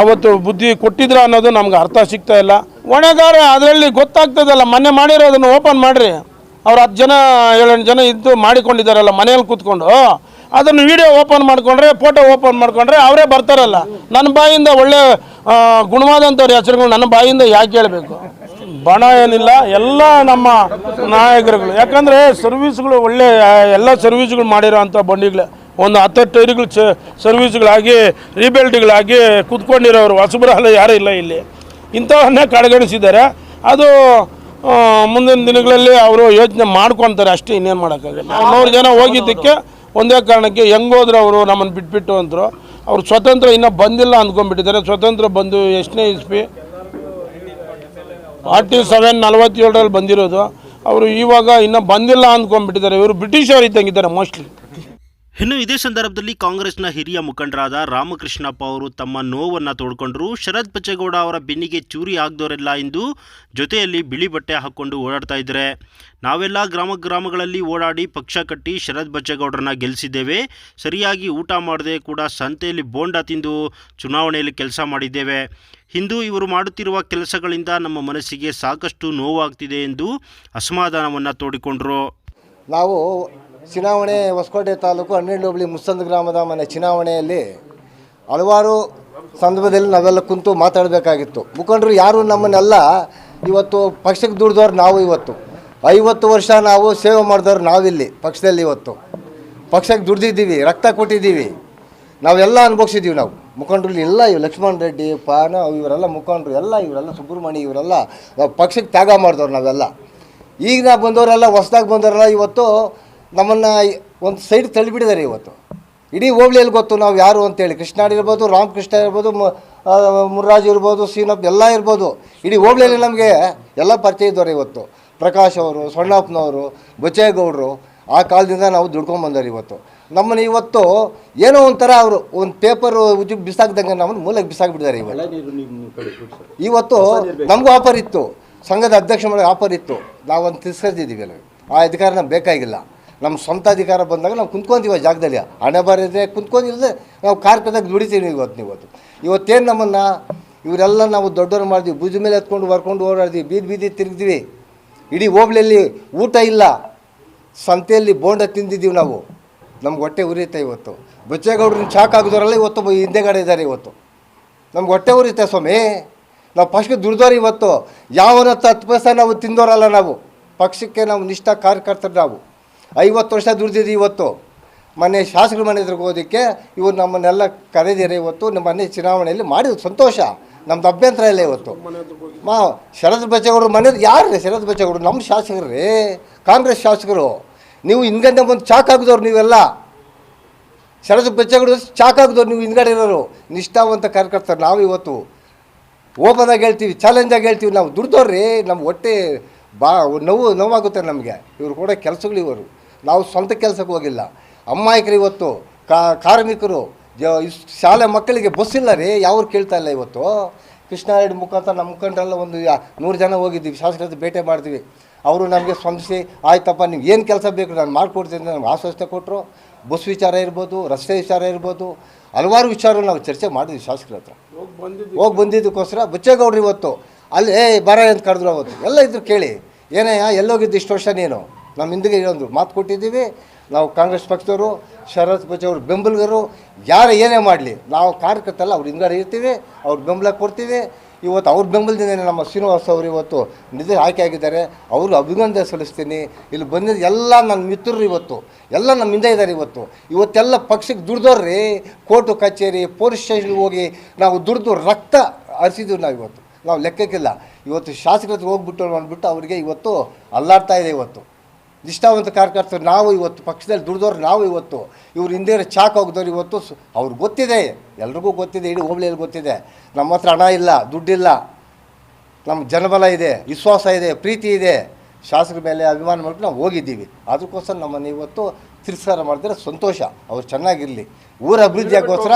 ಅವತ್ತು ಬುದ್ಧಿ ಕೊಟ್ಟಿದ್ರ ಅನ್ನೋದು ನಮ್ಗೆ ಅರ್ಥ ಸಿಗ್ತಾ ಇಲ್ಲ. ಹೊಣೆಗಾರ, ಅದರಲ್ಲಿ ಗೊತ್ತಾಗ್ತದಲ್ಲ, ಮೊನ್ನೆ ಮಾಡಿರೋದನ್ನು ಓಪನ್ ಮಾಡಿರಿ. ಅವ್ರು ಹತ್ತು ಜನ, ಏಳೆಂಟು ಜನ ಇದ್ದು ಮಾಡಿಕೊಂಡಿದ್ದಾರಲ್ಲ, ಮನೆಯಲ್ಲಿ ಕೂತ್ಕೊಂಡು. ಅದನ್ನು ವಿಡಿಯೋ ಓಪನ್ ಮಾಡಿಕೊಂಡ್ರೆ, ಫೋಟೋ ಓಪನ್ ಮಾಡಿಕೊಂಡ್ರೆ ಅವರೇ ಬರ್ತಾರಲ್ಲ. ನನ್ನ ಬಾಯಿಂದ ಒಳ್ಳೆ ಗುಣವಾದಂಥವ್ರ ಹೆಸರುಗಳು ನನ್ನ ಬಾಯಿಂದ ಯಾಕೆ ಹೇಳಬೇಕು? ಬಣ ಏನಿಲ್ಲ, ಎಲ್ಲ ನಮ್ಮ ನಾಯಕರುಗಳು. ಯಾಕಂದರೆ ಸರ್ವಿಸ್ಗಳು ಒಳ್ಳೆ, ಎಲ್ಲ ಸರ್ವಿಸ್ಗಳು ಮಾಡಿರೋ ಅಂಥ ಬಂಡಿಗಳೇ. ಒಂದು ಹತ್ತು ಟೈರ್ಗಳು ಸರ್ವಿಸ್ಗಳಾಗಿ ರೀಬೆಲ್ಟ್ಗಳಾಗಿ ಕುತ್ಕೊಂಡಿರೋರು. ಹೊಸಬರಲ್ಲ ಯಾರೂ ಇಲ್ಲ ಇಲ್ಲಿ. ಇಂಥವನ್ನೇ ಕಡೆಗಣಿಸಿದ್ದಾರೆ. ಅದು ಮುಂದಿನ ದಿನಗಳಲ್ಲಿ ಅವರು ಯೋಚನೆ ಮಾಡ್ಕೊತಾರೆ ಅಷ್ಟೇ ಇನ್ನೇನು ಮಾಡೋಕ್ಕಾಗಲ್ಲ. ನೂರು ಜನ ಹೋಗಿದ್ದಕ್ಕೆ ಒಂದೇ ಕಾರಣಕ್ಕೆ ಹೆಂಗೋದ್ರು ಅವರು ನಮ್ಮನ್ನು ಬಿಟ್ಬಿಟ್ಟು ಅಂದರು. ಅವ್ರು ಸ್ವತಂತ್ರ ಇನ್ನೂ ಬಂದಿಲ್ಲ ಅಂದ್ಕೊಂಡ್ಬಿಟ್ಟಿದ್ದಾರೆ. ಸ್ವತಂತ್ರ ಬಂದು ಎಷ್ಟನೇ ಇಸ್ವಿ ಫಾರ್ಟಿ ಸೆವೆನ್ ನಲ್ವತ್ತೇಳರಲ್ಲಿ ಬಂದಿರೋದು. ಅವರು ಇವಾಗ ಇನ್ನೂ ಬಂದಿಲ್ಲ ಅಂದ್ಕೊಂಡ್ಬಿಟ್ಟಿದ್ದಾರೆ. ಇವರು ಬ್ರಿಟಿಷರು ಇದ್ದಂಗಿದ್ದಾರೆ ಮೋಸ್ಟ್ಲಿ. ಇನ್ನು ಇದೇ ಸಂದರ್ಭದಲ್ಲಿ ಕಾಂಗ್ರೆಸ್ನ ಹಿರಿಯ ಮುಖಂಡರಾದ ರಾಮಕೃಷ್ಣಪ್ಪ ಅವರು ತಮ್ಮ ನೋವನ್ನು ತೋಡ್ಕೊಂಡ್ರು. ಶರದ್ ಬಚ್ಚೇಗೌಡ ಅವರ ಬೆನ್ನಿಗೆ ಚೂರಿ ಆಗ್ದೋರೆಲ್ಲ ಎಂದು ಜೊತೆಯಲ್ಲಿ ಬಿಳಿ ಬಟ್ಟೆ ಹಾಕ್ಕೊಂಡು ಓಡಾಡ್ತಾ ಇದ್ದಾರೆ. ನಾವೆಲ್ಲ ಗ್ರಾಮ ಗ್ರಾಮಗಳಲ್ಲಿ ಓಡಾಡಿ ಪಕ್ಷ ಕಟ್ಟಿ ಶರದ್ ಬಚ್ಚೇಗೌಡರನ್ನ ಗೆಲ್ಲಿಸಿದ್ದೇವೆ ಸರಿಯಾಗಿ ಊಟ ಮಾಡದೆ ಕೂಡ ಸಂತೆಯಲ್ಲಿ ಬೋಂಡ ತಿಂದು ಚುನಾವಣೆಯಲ್ಲಿ ಕೆಲಸ ಮಾಡಿದ್ದೇವೆ. ಇಂದು ಇವರು ಮಾಡುತ್ತಿರುವ ಕೆಲಸಗಳಿಂದ ನಮ್ಮ ಮನಸ್ಸಿಗೆ ಸಾಕಷ್ಟು ನೋವಾಗ್ತಿದೆ ಎಂದು ಅಸಮಾಧಾನವನ್ನು ತೋಡಿಕೊಂಡರು. ನಾವು ಚುನಾವಣೆ ಹೊಸಕೋಟೆ ತಾಲೂಕು ಹನ್ನೆರಡು ಹೋಬಳಿ ಮುಸ್ಸಂದ ಗ್ರಾಮದ ಮನೆ ಚುನಾವಣೆಯಲ್ಲಿ ಹಲವಾರು ಸಂದರ್ಭದಲ್ಲಿ ನಾವೆಲ್ಲ ಕುಂತು ಮಾತಾಡಬೇಕಾಗಿತ್ತು. ಮುಖಂಡರು ಯಾರು ನಮ್ಮನ್ನೆಲ್ಲ ಇವತ್ತು ಪಕ್ಷಕ್ಕೆ ದುಡ್ದವ್ರು ನಾವು ಇವತ್ತು. ಐವತ್ತು ವರ್ಷ ನಾವು ಸೇವೆ ಮಾಡಿದವ್ರು ನಾವಿಲ್ಲಿ ಪಕ್ಷದಲ್ಲಿ ಇವತ್ತು. ಪಕ್ಷಕ್ಕೆ ದುಡ್ದಿದ್ದೀವಿ, ರಕ್ತ ಕೊಟ್ಟಿದ್ದೀವಿ. ನಾವೆಲ್ಲ ಅನುಭವಿಸಿದ್ದೀವಿ ನಾವು. ಮುಖಂಡರು ಎಲ್ಲ ಇವು ಲಕ್ಷ್ಮಣ್ ರೆಡ್ಡಿ, ಪಾನ, ಇವರೆಲ್ಲ ಮುಖಂಡರು ಎಲ್ಲ, ಇವರೆಲ್ಲ ಸುಬ್ರಹ್ಮಣ್ಯ, ಇವರೆಲ್ಲ ಪಕ್ಷಕ್ಕೆ ತ್ಯಾಗ ಮಾಡಿದವ್ರು ನಾವೆಲ್ಲ. ಈಗ ನಾವು ಬಂದವರೆಲ್ಲ ಹೊಸ್ದಾಗಿ ಬಂದವರೆಲ್ಲ ಇವತ್ತು ನಮ್ಮನ್ನು ಒಂದು ಸೈಡ್ ತಳ್ಳಿಬಿಟ್ಟಿದ್ದಾರೆ ಇವತ್ತು. ಇಡೀ ಹೋಬಳಿಯಲ್ಲಿ ಗೊತ್ತು ನಾವು ಯಾರು ಅಂತೇಳಿ. ಕೃಷ್ಣಾಡಿ ಇರ್ಬೋದು ರಾಮಕೃಷ್ಣ ಇರ್ಬೋದು ಮುರ್ರಾಜ್ ಇರ್ಬೋದು ಸೀನಪ್ ಎಲ್ಲ ಇರ್ಬೋದು. ಇಡೀ ಹೋಬಳಿಯಲ್ಲಿ ನಮಗೆ ಎಲ್ಲ ಪರಿಚಯ ಇದ್ದವ್ರು ಇವತ್ತು. ಪ್ರಕಾಶ್ ಅವರು ಸೊಣ್ಣಪ್ಪನವರು ಬಚ್ಚೇಗೌಡರು ಆ ಕಾಲದಿಂದ ನಾವು ದುಡ್ಕೊಂಡು ಬಂದವ್ರು ಇವತ್ತು. ನಮ್ಮನ್ನು ಇವತ್ತು ಏನೋ ಒಂಥರ ಅವರು ಒಂದು ಪೇಪರು ಉಜ್ಜಿ ಬಿಸಾಕ್ದಂಗೆ ನಮ್ಮನ್ನು ಮೂಲಕ್ಕೆ ಬಿಸಾಕ್ಬಿಟ್ಟಿದ್ದಾರೆ ಇವತ್ತು. ಇವತ್ತು ನಮಗೂ ಆಫರ್ ಇತ್ತು. ಸಂಘದ ಅಧ್ಯಕ್ಷ ಮಾಡಿ ಆಫರ್ ಇತ್ತು. ನಾವೊಂದು ತಿರ್ಸ್ಕೊತಿದ್ದೀವಿ ಅಲ್ಲಿ. ಆ ಅಧಿಕಾರ ನಮ್ಗೆ ಬೇಕಾಗಿಲ್ಲ. ನಮ್ಮ ಸ್ವಂತ ಅಧಿಕಾರ ಬಂದಾಗ ನಾವು ಕುಂತ್ಕೊಂತೀವಿ ಜಾಗದಲ್ಲಿ. ಹಣೆ ಬರದೆ ಕುಂತ್ಕೊಂಡಿಲ್ಲದೆ ನಾವು ಕಾರ್ಕದಾಗ ದುಡಿತೀವಿ ಇವತ್ತು ಇವತ್ತು. ಇವತ್ತೇನು ನಮ್ಮನ್ನು? ಇವರೆಲ್ಲ ನಾವು ದೊಡ್ಡವ್ರು ಮಾಡಿದ್ವಿ ಭುಜ ಮೇಲೆ ಎತ್ಕೊಂಡು ಬರ್ಕೊಂಡು ಓಡಾಡಿದ್ವಿ ಬೀದಿ ಬೀದಿ ತಿರುಗಿದ್ವಿ ಇಡೀ ಹೋಬ್ಳಲ್ಲಿ ಊಟ ಇಲ್ಲ. ಸಂತೆಯಲ್ಲಿ ಬೋಂಡ ತಿಂದಿದ್ದೀವಿ ನಾವು. ನಮ್ಗೆ ಹೊಟ್ಟೆ ಉರಿಯುತ್ತೆ ಇವತ್ತು. ಬಚ್ಚೇಗೌಡ್ರನ್ನ ಚಾಕ್ ಆಗಿದವರೆಲ್ಲ ಇವತ್ತು ಹಿಂದೆಗಡೆ ಇದ್ದಾರೆ ಇವತ್ತು. ನಮ್ಗೆ ಹೊಟ್ಟೆ ಉರಿಯುತ್ತೆ ಸ್ವಾಮಿ. ನಾವು ಪಕ್ಷಕ್ಕೆ ದುಡ್ದವ್ರು ಇವತ್ತು. ಯಾವನ ತತ್ಪಸ ಪೈಸೆ ನಾವು ತಿಂದವರಲ್ಲ ನಾವು. ಪಕ್ಷಕ್ಕೆ ನಾವು ನಿಷ್ಠ ಕಾರ್ಯಕರ್ತರು ನಾವು. ಐವತ್ತು ವರ್ಷ ದುಡ್ದಿದ್ದು ಇವತ್ತು. ಮೊನ್ನೆ ಶಾಸಕರ ಮನೆ ಹತ್ರಕ್ಕೆ ಹೋಗೋದಕ್ಕೆ ಇವರು ನಮ್ಮನ್ನೆಲ್ಲ ಕರೆದಿರ ಇವತ್ತು, ನಮ್ಮ ಮನೆ ಚುನಾವಣೆಯಲ್ಲಿ ಮಾಡಿದ್ರು ಸಂತೋಷ. ನಮ್ದು ಅಭ್ಯಂತರ ಇಲ್ಲ ಇವತ್ತು. ಮಾ, ಶರದ್ ಬಚ್ಚೇಗೌಡರು ಮನೆ ಯಾರು ಶರದ್ ಬಚ್ಚೇಗೌಡರು ನಮ್ಮ ಶಾಸಕರು ಕಾಂಗ್ರೆಸ್ ಶಾಸಕರು. ನೀವು ಹಿಂದ್ಗಡೆ ಬಂದು ಚಾಕ್ ಹಾಕಿದವ್ರು ನೀವೆಲ್ಲ. ಶರದ್ ಬಚ್ಚೇಗೌಡರು ಚಾಕ್ ಹಾಕಿದವ್ರು ನೀವು ಹಿಂದ್ಗಡೆ ಇರೋರು. ನಿಷ್ಠಾವಂತ ಕಾರ್ಯಕರ್ತರು ನಾವು ಇವತ್ತು. ಓಪನಾಗಿ ಹೇಳ್ತೀವಿ ಚಾಲೆಂಜಾಗಿ ಹೇಳ್ತೀವಿ. ನಾವು ದುಡ್ದವ್ರಿ ನಮ್ಮ ಹೊಟ್ಟೆ ಬಾ, ನೋವು ನೋವಾಗುತ್ತೆ ನಮಗೆ. ಇವರು ಕೂಡ ಕೆಲಸಗಳು ಇವರು. ನಾವು ಸ್ವಂತ ಕೆಲಸಕ್ಕೆ ಹೋಗಿಲ್ಲ. ಅಮ್ಮಾಯಕರು ಇವತ್ತು ಕಾ ಕಾರ್ಮಿಕರು ಶಾಲೆ ಮಕ್ಕಳಿಗೆ ಬಸ್ ಇಲ್ಲ ರೀ ಯಾವ್ರು ಕೇಳ್ತಾ ಇಲ್ಲ ಇವತ್ತು. ಕೃಷ್ಣಾರೆಡ್ಡಿ ಮುಖಾಂತರ ನಮ್ಮ ಮುಖಂಡರೆಲ್ಲ ಒಂದು ನೂರು ಜನ ಹೋಗಿದ್ದೀವಿ ಶಾಸಕರ ಹತ್ರ ಭೇಟಿ ಮಾಡ್ತೀವಿ. ಅವರು ನಮಗೆ ಸ್ಪಂದಿಸಿ ಆಯ್ತಪ್ಪ ನೀವು ಏನು ಕೆಲಸ ಬೇಕು ನಾನು ಮಾಡಿಕೊಡ್ತೀನಿ ನಮ್ಗೆ ಆಶ್ವಾಸನೆ ಕೊಟ್ಟರು ಬಸ್ ವಿಚಾರ ಇರ್ಬೋದು ರಸ್ತೆ ವಿಚಾರ ಇರ್ಬೋದು ಹಲವಾರು ವಿಚಾರ ನಾವು ಚರ್ಚೆ ಮಾಡಿದ್ವಿ ಶಾಸಕರ ಹತ್ರ. ಹೋಗಿ ಬಂದಿದ್ದಕ್ಕೋಸ್ಕರ ಬಚ್ಚೇಗೌಡ್ರು ಇವತ್ತು ಅಲ್ಲಿ ಏ ಬರ ಅಂತ ಕರೆದ್ರು ಅವತ್ತು. ಎಲ್ಲ ಇದ್ರು ಕೇಳಿ ಏನೇ ಎಲ್ಲೋಗಿದ್ದು ಇಷ್ಟು ವರ್ಷ ನೀನು? ನಮ್ಮ ಹಿಂದಿಗೆ ಒಂದು ಮಾತು ಕೊಟ್ಟಿದ್ದೀವಿ. ನಾವು ಕಾಂಗ್ರೆಸ್ ಪಕ್ಷದವರು ಶರತ್ ಬಚ್ಚೇಗೌಡರು ಬೆಂಬಲಿಗರು, ಯಾರು ಏನೇ ಮಾಡಲಿ, ನಾವು ಕಾರ್ಯಕರ್ತಲ್ಲ ಅವ್ರು ಹಿಂಗಾರ ಇರ್ತೀವಿ, ಅವ್ರ ಬೆಂಬಲ ಕೊಡ್ತೀವಿ. ಇವತ್ತು ಅವ್ರ ಬೆಂಬಲದಿಂದಲೇ ನಮ್ಮ ಶ್ರೀನಿವಾಸ್ ಅವರು ಇವತ್ತು ನಿಜ ಆಯ್ಕೆ ಆಗಿದ್ದಾರೆ. ಅವರು ಅಭಿನಂದನೆ ಸಲ್ಲಿಸ್ತೀನಿ. ಇಲ್ಲಿ ಬಂದಿದ್ದ ಎಲ್ಲ ನನ್ನ ಮಿತ್ರರು ಇವತ್ತು, ಎಲ್ಲ ನಮ್ಮ ಹಿಂದೆ ಇದ್ದಾರೆ ಇವತ್ತು. ಇವತ್ತೆಲ್ಲ ಪಕ್ಷಕ್ಕೆ ದುಡ್ದವ್ರಿ ಕೋರ್ಟು ಕಚೇರಿ, ಪೊಲೀಸ್ ಸ್ಟೇಷನ್ಗೆ ಹೋಗಿ ನಾವು ದುಡ್ದು ರಕ್ತ ಹರಿಸಿದ್ದೀವಿ ನಾವು ಇವತ್ತು. ನಾವು ಲೆಕ್ಕಕ್ಕಿಲ್ಲ. ಇವತ್ತು ಶಾಸಕರಿಗೆ ಹೋಗ್ಬಿಟ್ಟು ಅಂದ್ಬಿಟ್ಟು ಅವರಿಗೆ ಇವತ್ತು ಅಲ್ಲಾಡ್ತಾ ಇದೆ ಇವತ್ತು. ನಿಷ್ಠಾವಂತ ಕಾರ್ಯಕರ್ತರು ನಾವು ಇವತ್ತು, ಪಕ್ಷದಲ್ಲಿ ದುಡ್ದವ್ರು ನಾವು ಇವತ್ತು, ಇವ್ರು ಹಿಂದೆ ಚಾಕ್ ಹೋಗಿದವ್ರು ಇವತ್ತು ಸು- ಅವ್ರಿಗೆ ಗೊತ್ತಿದೆ, ಎಲ್ರಿಗೂ ಗೊತ್ತಿದೆ, ಇಡೀ ಹೋಬಳಿಯಲ್ಲಿ ಗೊತ್ತಿದೆ. ನಮ್ಮ ಹತ್ರ ಹಣ ಇಲ್ಲ, ದುಡ್ಡಿಲ್ಲ, ನಮ್ಮ ಜನಬಲ ಇದೆ, ವಿಶ್ವಾಸ ಇದೆ, ಪ್ರೀತಿ ಇದೆ. ಶಾಸಕರ ಮೇಲೆ ಅಭಿಮಾನ ಮಾಡ್ಕೊಂಡು ನಾವು ಹೋಗಿದ್ದೀವಿ. ಅದಕ್ಕೋಸ್ಕರ ನಮ್ಮನ್ನು ಇವತ್ತು ತಿರಸ್ಕಾರ ಮಾಡಿದ್ರೆ ಸಂತೋಷ, ಅವ್ರು ಚೆನ್ನಾಗಿರಲಿ. ಊರ ಅಭಿವೃದ್ಧಿಯಾಗೋಸ್ಕರ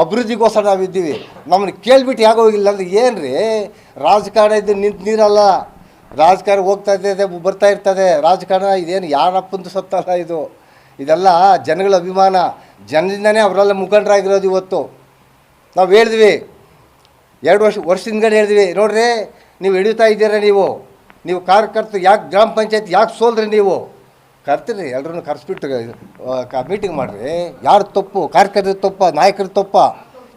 ಅಭಿವೃದ್ಧಿಗೋಸ್ಕರ ನಾವು ಇದ್ದೀವಿ ನಮ್ಮನ್ನು ಕೇಳ್ಬಿಟ್ಟು ಯಾಕೆ ಹೋಗಿಲ್ಲ ಅಂದ್ರೆ ಏನು ರೀ ರಾಜಕಾರಣ ಇದ್ದು ನಿಂತು ನೀರಲ್ಲ. ರಾಜಕಾರಣ ಹೋಗ್ತಾ ಇದ್ದೆ ಬರ್ತಾ ಇರ್ತದೆ. ರಾಜಕಾರಣ ಇದೇನು ಯಾರಪ್ಪಂದು ಸತ್ತಲ್ಲ ಇದು. ಇದೆಲ್ಲ ಜನಗಳ ಅಭಿಮಾನ. ಜನರಿಂದನೇ ಅವರೆಲ್ಲ ಮುಖಂಡರಾಗಿರೋದು ಇವತ್ತು. ನಾವು ಹೇಳಿದ್ವಿ. ಎರಡು ವರ್ಷ ವರ್ಷದಿಂದ ಹೇಳಿದ್ವಿ. ನೋಡ್ರಿ, ನೀವು ಹಿಡಿತಾ ಇದ್ದೀರಾ ನೀವು? ನೀವು ಕಾರ್ಯಕರ್ತರು ಯಾಕೆ ಗ್ರಾಮ ಪಂಚಾಯತ್ ಯಾಕೆ ಸೋಲ್ರಿ ನೀವು? ಕರ್ತೀರಿ ಎಲ್ಲರನ್ನು ಕರೆಸ್ಬಿಟ್ಟು ಮೀಟಿಂಗ್ ಮಾಡಿರಿ. ಯಾರು ತಪ್ಪು? ಕಾರ್ಯಕರ್ತರ ತಪ್ಪ, ನಾಯಕರ ತಪ್ಪ?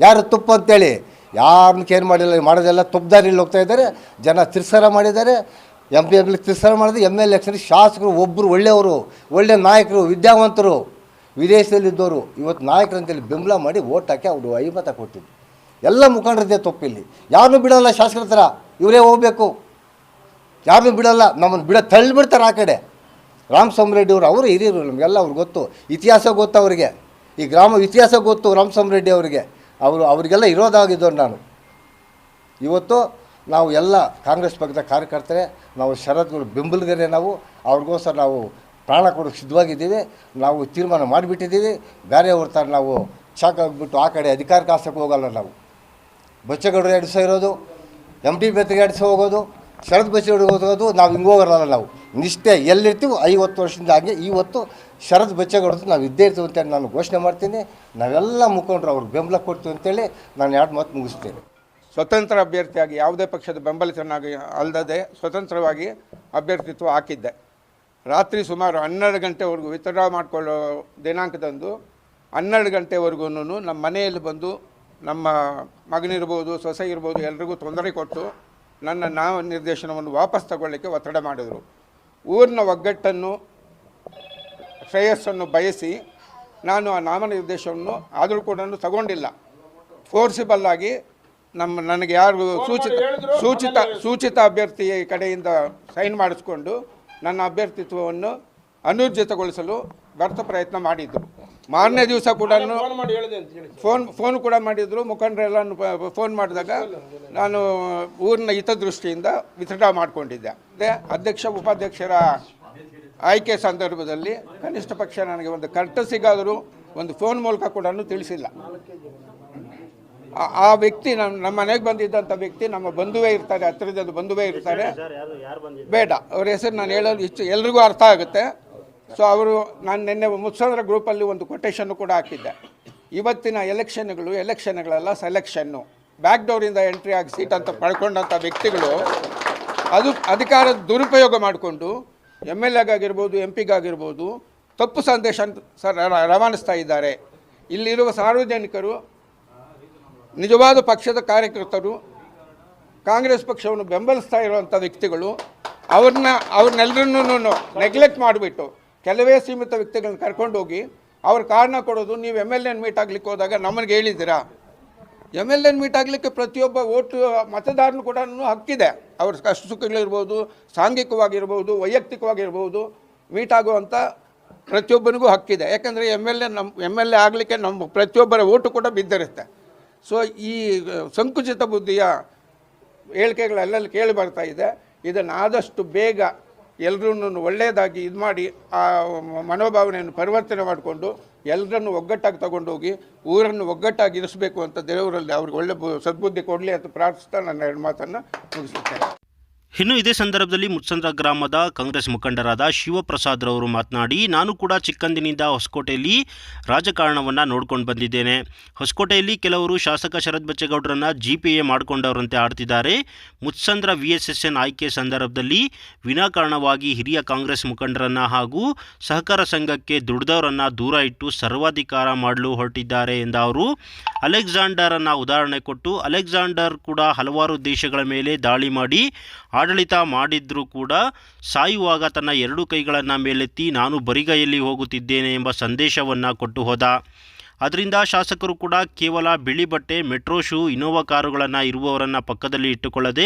ಯಾರು ತಪ್ಪು ಅಂತೇಳಿ? ಯಾರನ್ನು ಕೇರ್ ಮಾಡಿಲ್ಲ, ಮಾಡೋದೆಲ್ಲ ತಪ್ಪುದಾರಿಯಲ್ಲಿ ಹೋಗ್ತಾ ಇದ್ದಾರೆ. ಜನ ತಿರ್ಸಾರ ಮಾಡಿದ್ದಾರೆ. ಎಂ ಪಿ ಎಂ ತಿರ್ಸಾರ ಮಾಡಿದ್ರೆ ಎಂ ಎಲ್ ಎಕ್ಷನ್ ಶಾಸಕರು ಒಬ್ಬರು ಒಳ್ಳೆಯವರು ಒಳ್ಳೆಯ ನಾಯಕರು, ವಿದ್ಯಾವಂತರು, ವಿದೇಶದಲ್ಲಿದ್ದವರು. ಇವತ್ತು ನಾಯಕರಂತೇಳಿ ಬೆಂಬಲ ಮಾಡಿ ಓಟ್ ಹಾಕಿ ಅವರು ಐಮತ ಕೊಟ್ಟಿದ್ದು ಎಲ್ಲ ಮುಖಂಡರದ್ದೇ ತಪ್ಪಿಲ್ಲಿ ಯಾರನ್ನೂ ಬಿಡೋಲ್ಲ ಶಾಸಕರ ಥರ ಇವರೇ ಹೋಗಬೇಕು. ಯಾರನ್ನೂ ಬಿಡೋಲ್ಲ. ನಮ್ಮನ್ನು ಬಿಡ ತಳ್ಳಿಬಿಡ್ತಾರೆ ಆ ಕಡೆ. ರಾಮಸ್ವಾಮಿ ರೆಡ್ಡಿ ಅವರು ಅವರು ಹಿರಿಯರು ನಮಗೆಲ್ಲ ಅವ್ರಿಗೆ ಗೊತ್ತು. ಇತಿಹಾಸ ಗೊತ್ತು ಅವರಿಗೆ. ಈ ಗ್ರಾಮ ಇತಿಹಾಸ ಗೊತ್ತು ರಾಮಸ್ವಾಮಿ ರೆಡ್ಡಿ ಅವರಿಗೆ. ಅವರು ಅವರಿಗೆಲ್ಲ ಇರೋದಾಗಿದ್ದವ್ರು ನಾನು. ಇವತ್ತು ನಾವು ಎಲ್ಲ ಕಾಂಗ್ರೆಸ್ ಪಕ್ಷದ ಕಾರ್ಯಕರ್ತರೇ, ನಾವು ಶರತ್ಗಳು ಬೆಂಬಲಿಗರೇ ನಾವು, ಅವ್ರಿಗೋಸ್ಕರ ನಾವು ಪ್ರಾಣ ಕೊಡೋಕ್ಕೆ ಸಿದ್ಧವಾಗಿದ್ದೀವಿ. ನಾವು ತೀರ್ಮಾನ ಮಾಡಿಬಿಟ್ಟಿದ್ದೀವಿ. ಬೇರೆಯವ್ರ ಥರ ನಾವು ಶಾಕ್ ಆಗಿಬಿಟ್ಟು ಆ ಕಡೆ ಅಧಿಕಾರ ಕಾಸಕ್ಕೆ ಹೋಗಲ್ಲ ನಾವು. ಬಚ್ಚಗೌಡರು ಎಡಿಸೋ ಇರೋದು ಎಂ ಟಿ ಬೆತ್ತಿಗೆ ಎಡಿಸೋ ಹೋಗೋದು. ಶರತ್ ಬಚ್ಚೇಗೌಡರಿಗೆ ನಾವು ಹಿಂಗೆ ಹೋಗೋರಲ್ಲ ನಾವು. ನಿಷ್ಠೆ ಎಲ್ಲಿರ್ತೀವಿ ಐವತ್ತು ವರ್ಷದಿಂದ ಹಾಗೆ ಇವತ್ತು ಶರತ್ ಬಚ್ಚಗೌಡರು ನಾವು ಇದ್ದೇ ಇರ್ತೀವಿ ಅಂತೇಳಿ ನಾನು ಘೋಷಣೆ ಮಾಡ್ತೀನಿ. ನಾವೆಲ್ಲ ಮುಖಂಡರು ಅವ್ರಿಗೆ ಬೆಂಬಲ ಕೊಡ್ತೀವಿ ಅಂತೇಳಿ ನಾನು ಎರಡು ಮಾತು ಮುಗಿಸ್ತೇನೆ. ಸ್ವತಂತ್ರ ಅಭ್ಯರ್ಥಿಯಾಗಿ ಯಾವುದೇ ಪಕ್ಷದ ಬೆಂಬಲಿತನಾಗಿ ಅಲ್ಲದೆ ಸ್ವತಂತ್ರವಾಗಿ ಅಭ್ಯರ್ಥಿತ್ವ ಹಾಕಿದ್ದೆ. ರಾತ್ರಿ ಸುಮಾರು ಹನ್ನೆರಡು ಗಂಟೆವರೆಗೂ ವಿತ್ಡ್ರಾ ಮಾಡಿಕೊಳ್ಳೋ ದಿನಾಂಕದಂದು ಹನ್ನೆರಡು ಗಂಟೆವರೆಗೂ ನಮ್ಮ ಮನೆಯಲ್ಲಿ ಬಂದು ನಮ್ಮ ಮಗನಿರ್ಬೋದು, ಸೊಸೆ ಇರ್ಬೋದು ಎಲ್ರಿಗೂ ತೊಂದರೆ ಕೊಟ್ಟು ನನ್ನ ನಾಮ ನಿರ್ದೇಶನವನ್ನು ವಾಪಸ್ ತಗೊಳ್ಳಿಕ್ಕೆ ಒತ್ತಡ ಮಾಡಿದರು. ಊರಿನ ಒಗ್ಗಟ್ಟನ್ನು ಶ್ರೇಯಸ್ಸನ್ನು ಬಯಸಿ ನಾನು ಆ ನಾಮನಿರ್ದೇಶವನ್ನು ಆದರೂ ಕೂಡ ತಗೊಂಡಿಲ್ಲ. ಫೋರ್ಸಿಬಲ್ ಆಗಿ ನಮ್ಮ ನನಗೆ ಯಾರು ಸೂಚಿತ ಸೂಚಿತ ಸೂಚಿತ ಅಭ್ಯರ್ಥಿ ಕಡೆಯಿಂದ ಸೈನ್ ಮಾಡಿಸ್ಕೊಂಡು ನನ್ನ ಅಭ್ಯರ್ಥಿತ್ವವನ್ನು ಅನೂರ್ಜಿತಗೊಳಿಸಲು ವ್ಯರ್ಥ ಪ್ರಯತ್ನ ಮಾಡಿದ್ರು. ಮಾರನೇ ದಿವಸ ಕೂಡ ಫೋನ್ ಮಾಡಿ ಹೇಳಿದೆ ಅಂತ ಹೇಳಿ ಫೋನ್ ಫೋನ್ ಕೂಡ ಮಾಡಿದ್ರು. ಮುಖಂಡರೆಲ್ಲ ಫೋನ್ ಮಾಡಿದಾಗ ನಾನು ಊರಿನ ಹಿತದೃಷ್ಟಿಯಿಂದ ವಿತ್ಡ್ರಾ ಮಾಡಿಕೊಂಡಿದ್ದೆ. ಅದೇ ಅಧ್ಯಕ್ಷ ಉಪಾಧ್ಯಕ್ಷರ ಆಯ್ಕೆ ಸಂದರ್ಭದಲ್ಲಿ ಕನಿಷ್ಠ ಪಕ್ಷ ನನಗೆ ಒಂದು ಕರ್ಟಸಿಗಾದರೂ ಒಂದು ಫೋನ್ ಮೂಲಕ ಕೂಡ ತಿಳಿಸಿಲ್ಲ. ಆ- ಆ ವ್ಯಕ್ತಿ ನಮ್ಮ ನಮ್ಮ ಮನೆಗೆ ಬಂದಿದ್ದಂಥ ವ್ಯಕ್ತಿ ನಮ್ಮ ಬಂಧುವೇ ಇರ್ತಾರೆ ಹತ್ತಿರದ ಬಂಧುವೇ ಇರ್ತಾರೆ. ಬೇಡ. ಅವ್ರ ಹೆಸರು ನಾನು ಹೇಳೋದು ಇಷ್ಟು ಎಲ್ರಿಗೂ ಅರ್ಥ ಆಗುತ್ತೆ. ಸೊ ಅವರು ನಾನು ನಿನ್ನೆ ಮುತ್ಸಂದ್ರ ಗ್ರೂಪಲ್ಲಿ ಒಂದು ಕೊಟೇಶನ್ನು ಕೂಡ ಹಾಕಿದ್ದೆ. ಇವತ್ತಿನ ಎಲೆಕ್ಷನ್ಗಳು ಎಲೆಕ್ಷನ್ಗಳೆಲ್ಲ ಸೆಲೆಕ್ಷನ್ನು ಬ್ಯಾಕ್ ಡೋರಿಂದ ಎಂಟ್ರಿ ಆಗಿ ಸೀಟ್ ಅಂತ ಪಡ್ಕೊಂಡಂಥ ವ್ಯಕ್ತಿಗಳು ಅದು ಅಧಿಕಾರದ ದುರುಪಯೋಗ ಮಾಡಿಕೊಂಡು ಎಂ ಎಲ್ ಎಗಾಗಿರ್ಬೋದು, ಎಂ ಪಿಗಾಗಿರ್ಬೋದು ತಪ್ಪು ಸಂದೇಶ ರವಾನಿಸ್ತಾ ಇದ್ದಾರೆ. ಇಲ್ಲಿರುವ ಸಾರ್ವಜನಿಕರು, ನಿಜವಾದ ಪಕ್ಷದ ಕಾರ್ಯಕರ್ತರು, ಕಾಂಗ್ರೆಸ್ ಪಕ್ಷವನ್ನು ಬೆಂಬಲಿಸ್ತಾ ಇರುವಂಥ ವ್ಯಕ್ತಿಗಳು, ಅವ್ರನ್ನ ಅವ್ರನ್ನೆಲ್ಲರನ್ನೂ ನೆಗ್ಲೆಕ್ಟ್ ಮಾಡಿಬಿಟ್ಟು ಕೆಲವೇ ಸೀಮಿತ ವ್ಯಕ್ತಿಗಳನ್ನ ಕರ್ಕೊಂಡೋಗಿ ಅವ್ರ ಕಾರಣ ಕೊಡೋದು ನೀವು ಎಂ ಎಲ್ ಎನ್ ಮೀಟ್ ಆಗ್ಲಿಕ್ಕೆ ಹೋದಾಗ ನಮಗೆ ಹೇಳಿದ್ದೀರಾ? ಎಂ ಎಲ್ ಎನ್ ಮೀಟ್ ಆಗಲಿಕ್ಕೆ ಪ್ರತಿಯೊಬ್ಬ ಓಟು ಮತದಾರನು ಕೂಡ ಹಕ್ಕಿದೆ. ಅವ್ರ ಕಷ್ಟ ಸುಖಗಳಿರ್ಬೋದು, ಸಾಂಘಿಕವಾಗಿರ್ಬೋದು, ವೈಯಕ್ತಿಕವಾಗಿರ್ಬೋದು ಮೀಟ್ ಆಗುವಂಥ ಪ್ರತಿಯೊಬ್ಬನಿಗೂ ಹಕ್ಕಿದೆ. ಯಾಕಂದರೆ ಎಂ ಎಲ್ ಎ ನಮ್ಮ ಎಂ ಎಲ್ ಎ ಆಗಲಿಕ್ಕೆ ನಮ್ಮ ಪ್ರತಿಯೊಬ್ಬರ ಓಟು ಕೂಡ ಬಿದ್ದಿರುತ್ತೆ. ಸೊ ಈ ಸಂಕುಚಿತ ಬುದ್ಧಿಯ ಹೇಳಿಕೆಗಳೆಲ್ಲ ಕೇಳಿ ಬರ್ತಾ ಇದೆ. ಇದನ್ನು ಆದಷ್ಟು ಬೇಗ ಎಲ್ಲರೂ ಒಳ್ಳೆಯದಾಗಿ ಇದು ಮಾಡಿ, ಆ ಮನೋಭಾವನೆಯನ್ನು ಪರಿವರ್ತನೆ ಮಾಡಿಕೊಂಡು ಎಲ್ಲರನ್ನು ಒಗ್ಗಟ್ಟಾಗಿ ತಗೊಂಡೋಗಿ ಊರನ್ನು ಒಗ್ಗಟ್ಟಾಗಿ ಇರಿಸಬೇಕು ಅಂತ ದೇವರಲ್ಲಿ ಅವ್ರಿಗೆ ಒಳ್ಳೆ ಸದ್ಬುದ್ಧಿ ಕೊಡಲಿ ಅಂತ ಪ್ರಾರ್ಥಿಸ್ತಾ ನನ್ನ ಮಾತನ್ನು ಮುಗಿಸುತ್ತೇನೆ. ಇನ್ನು ಇದೇ ಸಂದರ್ಭದಲ್ಲಿ ಮುತ್ಸಂದ್ರ ಗ್ರಾಮದ ಕಾಂಗ್ರೆಸ್ ಮುಖಂಡರಾದ ಶಿವಪ್ರಸಾದ್ ರವರು ಮಾತನಾಡಿ, ನಾನು ಕೂಡ ಚಿಕ್ಕಂದಿನಿಂದ ಹೊಸಕೋಟೆಯಲ್ಲಿ ರಾಜಕಾರಣವನ್ನು ನೋಡ್ಕೊಂಡು ಬಂದಿದ್ದೇನೆ. ಹೊಸಕೋಟೆಯಲ್ಲಿ ಕೆಲವರು ಶಾಸಕ ಶರತ್ ಬಚ್ಚೇಗೌಡರನ್ನು ಜಿ ಪಿ ಎ ಮಾಡಿಕೊಂಡವರಂತೆ ಆಡ್ತಿದ್ದಾರೆ. Muthsandra V S S N ಆಯ್ಕೆ ಸಂದರ್ಭದಲ್ಲಿ ವಿನಾಕಾರಣವಾಗಿ ಹಿರಿಯ ಕಾಂಗ್ರೆಸ್ ಮುಖಂಡರನ್ನು ಹಾಗೂ ಸಹಕಾರ ಸಂಘಕ್ಕೆ ದುಡ್ದವರನ್ನು ದೂರ ಇಟ್ಟು ಸರ್ವಾಧಿಕಾರ ಮಾಡಲು ಹೊರಟಿದ್ದಾರೆ ಎಂದ ಅವರು, ಅಲೆಕ್ಸಾಂಡರನ್ನು ಉದಾಹರಣೆ ಕೊಟ್ಟು ಅಲೆಕ್ಸಾಂಡರ್ ಕೂಡ ಹಲವಾರು ದೇಶಗಳ ಮೇಲೆ ದಾಳಿ ಮಾಡಿ ಆಡಳಿತ ಮಾಡಿದ್ರೂ ಕೂಡ ಸಾಯುವಾಗ ತನ್ನ ಎರಡು ಕೈಗಳನ್ನು ಮೇಲೆತ್ತಿ ನಾನು ಬರಿಗೈಯಲ್ಲಿ ಹೋಗುತ್ತಿದ್ದೇನೆ ಎಂಬ ಸಂದೇಶವನ್ನು ಕೊಟ್ಟು ಹೋದ ಅದರಿಂದ ಶಾಸಕರು ಕೂಡ ಕೇವಲ ಬಿಳಿ ಬಟ್ಟೆ, ಮೆಟ್ರೋ ಶೂ, ಇನೋವಾ ಕಾರುಗಳನ್ನು ಇರುವವರನ್ನು ಪಕ್ಕದಲ್ಲಿ ಇಟ್ಟುಕೊಳ್ಳದೆ